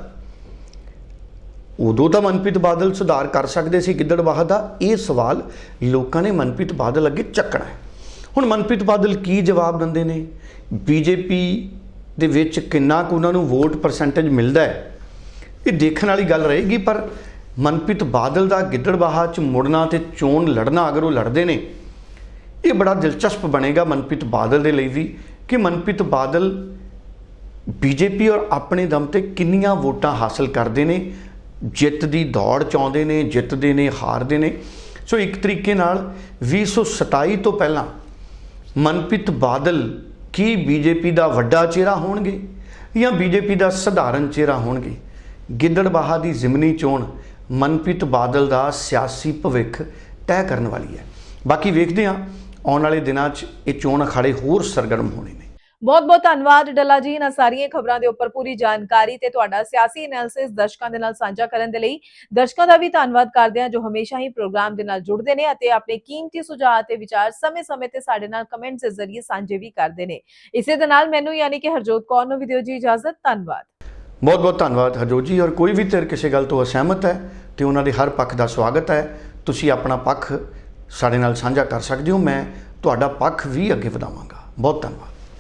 S2: ਉਦੋਂ ਤਾਂ ਮਨਪ੍ਰੀਤ ਬਾਦਲ ਸੁਧਾਰ ਕਰ ਸਕਦੇ ਸੀ ਗਿੱਦੜਬਾਹਾ ਦਾ। ਇਹ ਸਵਾਲ ਲੋਕਾਂ ਨੇ ਮਨਪ੍ਰੀਤ ਬਾਦਲ ਅੱਗੇ ਚੱਕਣਾ ਹੈ। ਹੁਣ ਮਨਪ੍ਰੀਤ ਬਾਦਲ ਕੀ ਜਵਾਬ ਦਿੰਦੇ ਨੇ? ਬੀਜੇਪੀ ਦੇ ਵਿੱਚ ਕਿੰਨਾ ਕੁ ਉਹਨਾਂ ਨੂੰ ਵੋਟ ਪਰਸੈਂਟੇਜ ਮਿਲਦਾ ਹੈ? ਇਹ ਦੇਖਣ ਵਾਲੀ ਗੱਲ ਰਹੇਗੀ, ਪਰ ਮਨਪ੍ਰੀਤ ਬਾਦਲ ਦਾ ਗਿੱਦੜਬਾਹਾ 'ਚ ਮੁੜਨਾ ਤੇ ਚੋਣ ਲੜਨਾ ਅਗਰ ਉਹ ਲੜਦੇ ਨੇ, ਇਹ ਬੜਾ ਦਿਲਚਸਪ ਬਣੇਗਾ ਮਨਪ੍ਰੀਤ ਬਾਦਲ ਦੇ ਲਈ ਵੀ ਕਿ ਮਨਪ੍ਰੀਤ ਬਾਦਲ ਬੀਜੇਪੀ ਔਰ ਆਪਣੇ ਦਮ ਤੇ ਕਿੰਨੀਆਂ ਵੋਟਾਂ ਹਾਸਲ ਕਰਦੇ ਨੇ ਜਿੱਤ ਦੀ ਦੌੜ ਚਾਹੁੰਦੇ ਨੇ ਜਿੱਤਦੇ ਨੇ, ਹਾਰਦੇ ਨੇ। ਸੋ ਇੱਕ ਤਰੀਕੇ ਨਾਲ 2027 ਤੋਂ ਪਹਿਲਾਂ ਮਨਪ੍ਰੀਤ ਬਾਦਲ ਕੀ ਬੀਜੇਪੀ ਦਾ ਵੱਡਾ ਚਿਹਰਾ ਹੋਣਗੇ ਜਾਂ ਬੀਜੇਪੀ ਦਾ ਸਧਾਰਨ ਚਿਹਰਾ ਹੋਣਗੇ? ਗਿੱਦੜਬਾਹਾ ਦੀ ਜ਼ਿਮਨੀ ਚੋਣ ਮਨਪ੍ਰੀਤ ਬਾਦਲ ਦਾ ਸਿਆਸੀ ਭਵਿੱਖ ਤੈਅ ਕਰਨ ਵਾਲੀ ਹੈ। ਬਾਕੀ ਵੇਖਦੇ ਹਾਂ, ਆਉਣ ਵਾਲੇ ਦਿਨਾਂ 'ਚ ਇਹ ਚੋਣ ਅਖਾੜੇ ਹੋਰ ਸਰਗਰਮ ਹੋਣੇ ਨੇ।
S1: ਬਹੁਤ ਬਹੁਤ ਧੰਨਵਾਦ ਡੱਲਾ ਜੀ ਇਹਨਾਂ ਸਾਰੀਆਂ ਖਬਰਾਂ ਦੇ ਉੱਪਰ ਪੂਰੀ ਜਾਣਕਾਰੀ ਤੇ ਤੁਹਾਡਾ ਸਿਆਸੀ ਐਨਾਲਿਸਿਸ ਦਰਸ਼ਕਾਂ ਦੇ ਨਾਲ ਸਾਂਝਾ ਕਰਨ ਦੇ ਲਈ ਦਰਸ਼ਕਾਂ ਦਾ ਵੀ ਧੰਨਵਾਦ ਕਰਦੇ ਹਾਂ ਜੋ ਹਮੇਸ਼ਾ ਹੀ ਪ੍ਰੋਗਰਾਮ ਦੇ ਨਾਲ ਜੁੜਦੇ ਨੇ ਅਤੇ ਆਪਣੇ ਕੀਮਤੀ ਸੁਝਾਅ ਤੇ ਵਿਚਾਰ ਸਮੇਂ-ਸਮੇਂ ਤੇ ਸਾਡੇ ਨਾਲ ਕਮੈਂਟਸ ਦੇ ਜ਼ਰੀਏ ਸਾਂਝੇ ਵੀ ਕਰਦੇ ਨੇ। ਇਸੇ ਦੇ ਨਾਲ ਮੈਨੂੰ ਯਾਨੀ ਕਿ ਹਰਜੋਤ ਕੌਰ ਨੂੰ ਵੀ ਦਿਓ ਜੀ ਇਜਾਜ਼ਤ, ਧੰਨਵਾਦ।
S2: ਬਹੁਤ ਬਹੁਤ ਧੰਨਵਾਦ ਹਰਜੋਤ ਜੀ ਔਰ ਕੋਈ ਵੀ ਧਿਰ ਕਿਸੇ ਗੱਲ ਤੋਂ ਅਸਹਿਮਤ ਹੈ ਤੇ ਉਹਨਾਂ ਦੇ ਹਰ ਪੱਖ ਦਾ ਸਵਾਗਤ ਹੈ, ਤੁਸੀਂ ਆਪਣਾ ਪੱਖ ਸਾਡੇ ਨਾਲ ਸਾਂਝਾ ਕਰ ਸਕਦੇ ਹੋ, ਮੈਂ ਤੁਹਾਡਾ ਪੱਖ ਵੀ ਅੱਗੇ ਵਧਾਵਾਂਗਾ। ਬਹੁਤ ਧੰਨਵਾਦ।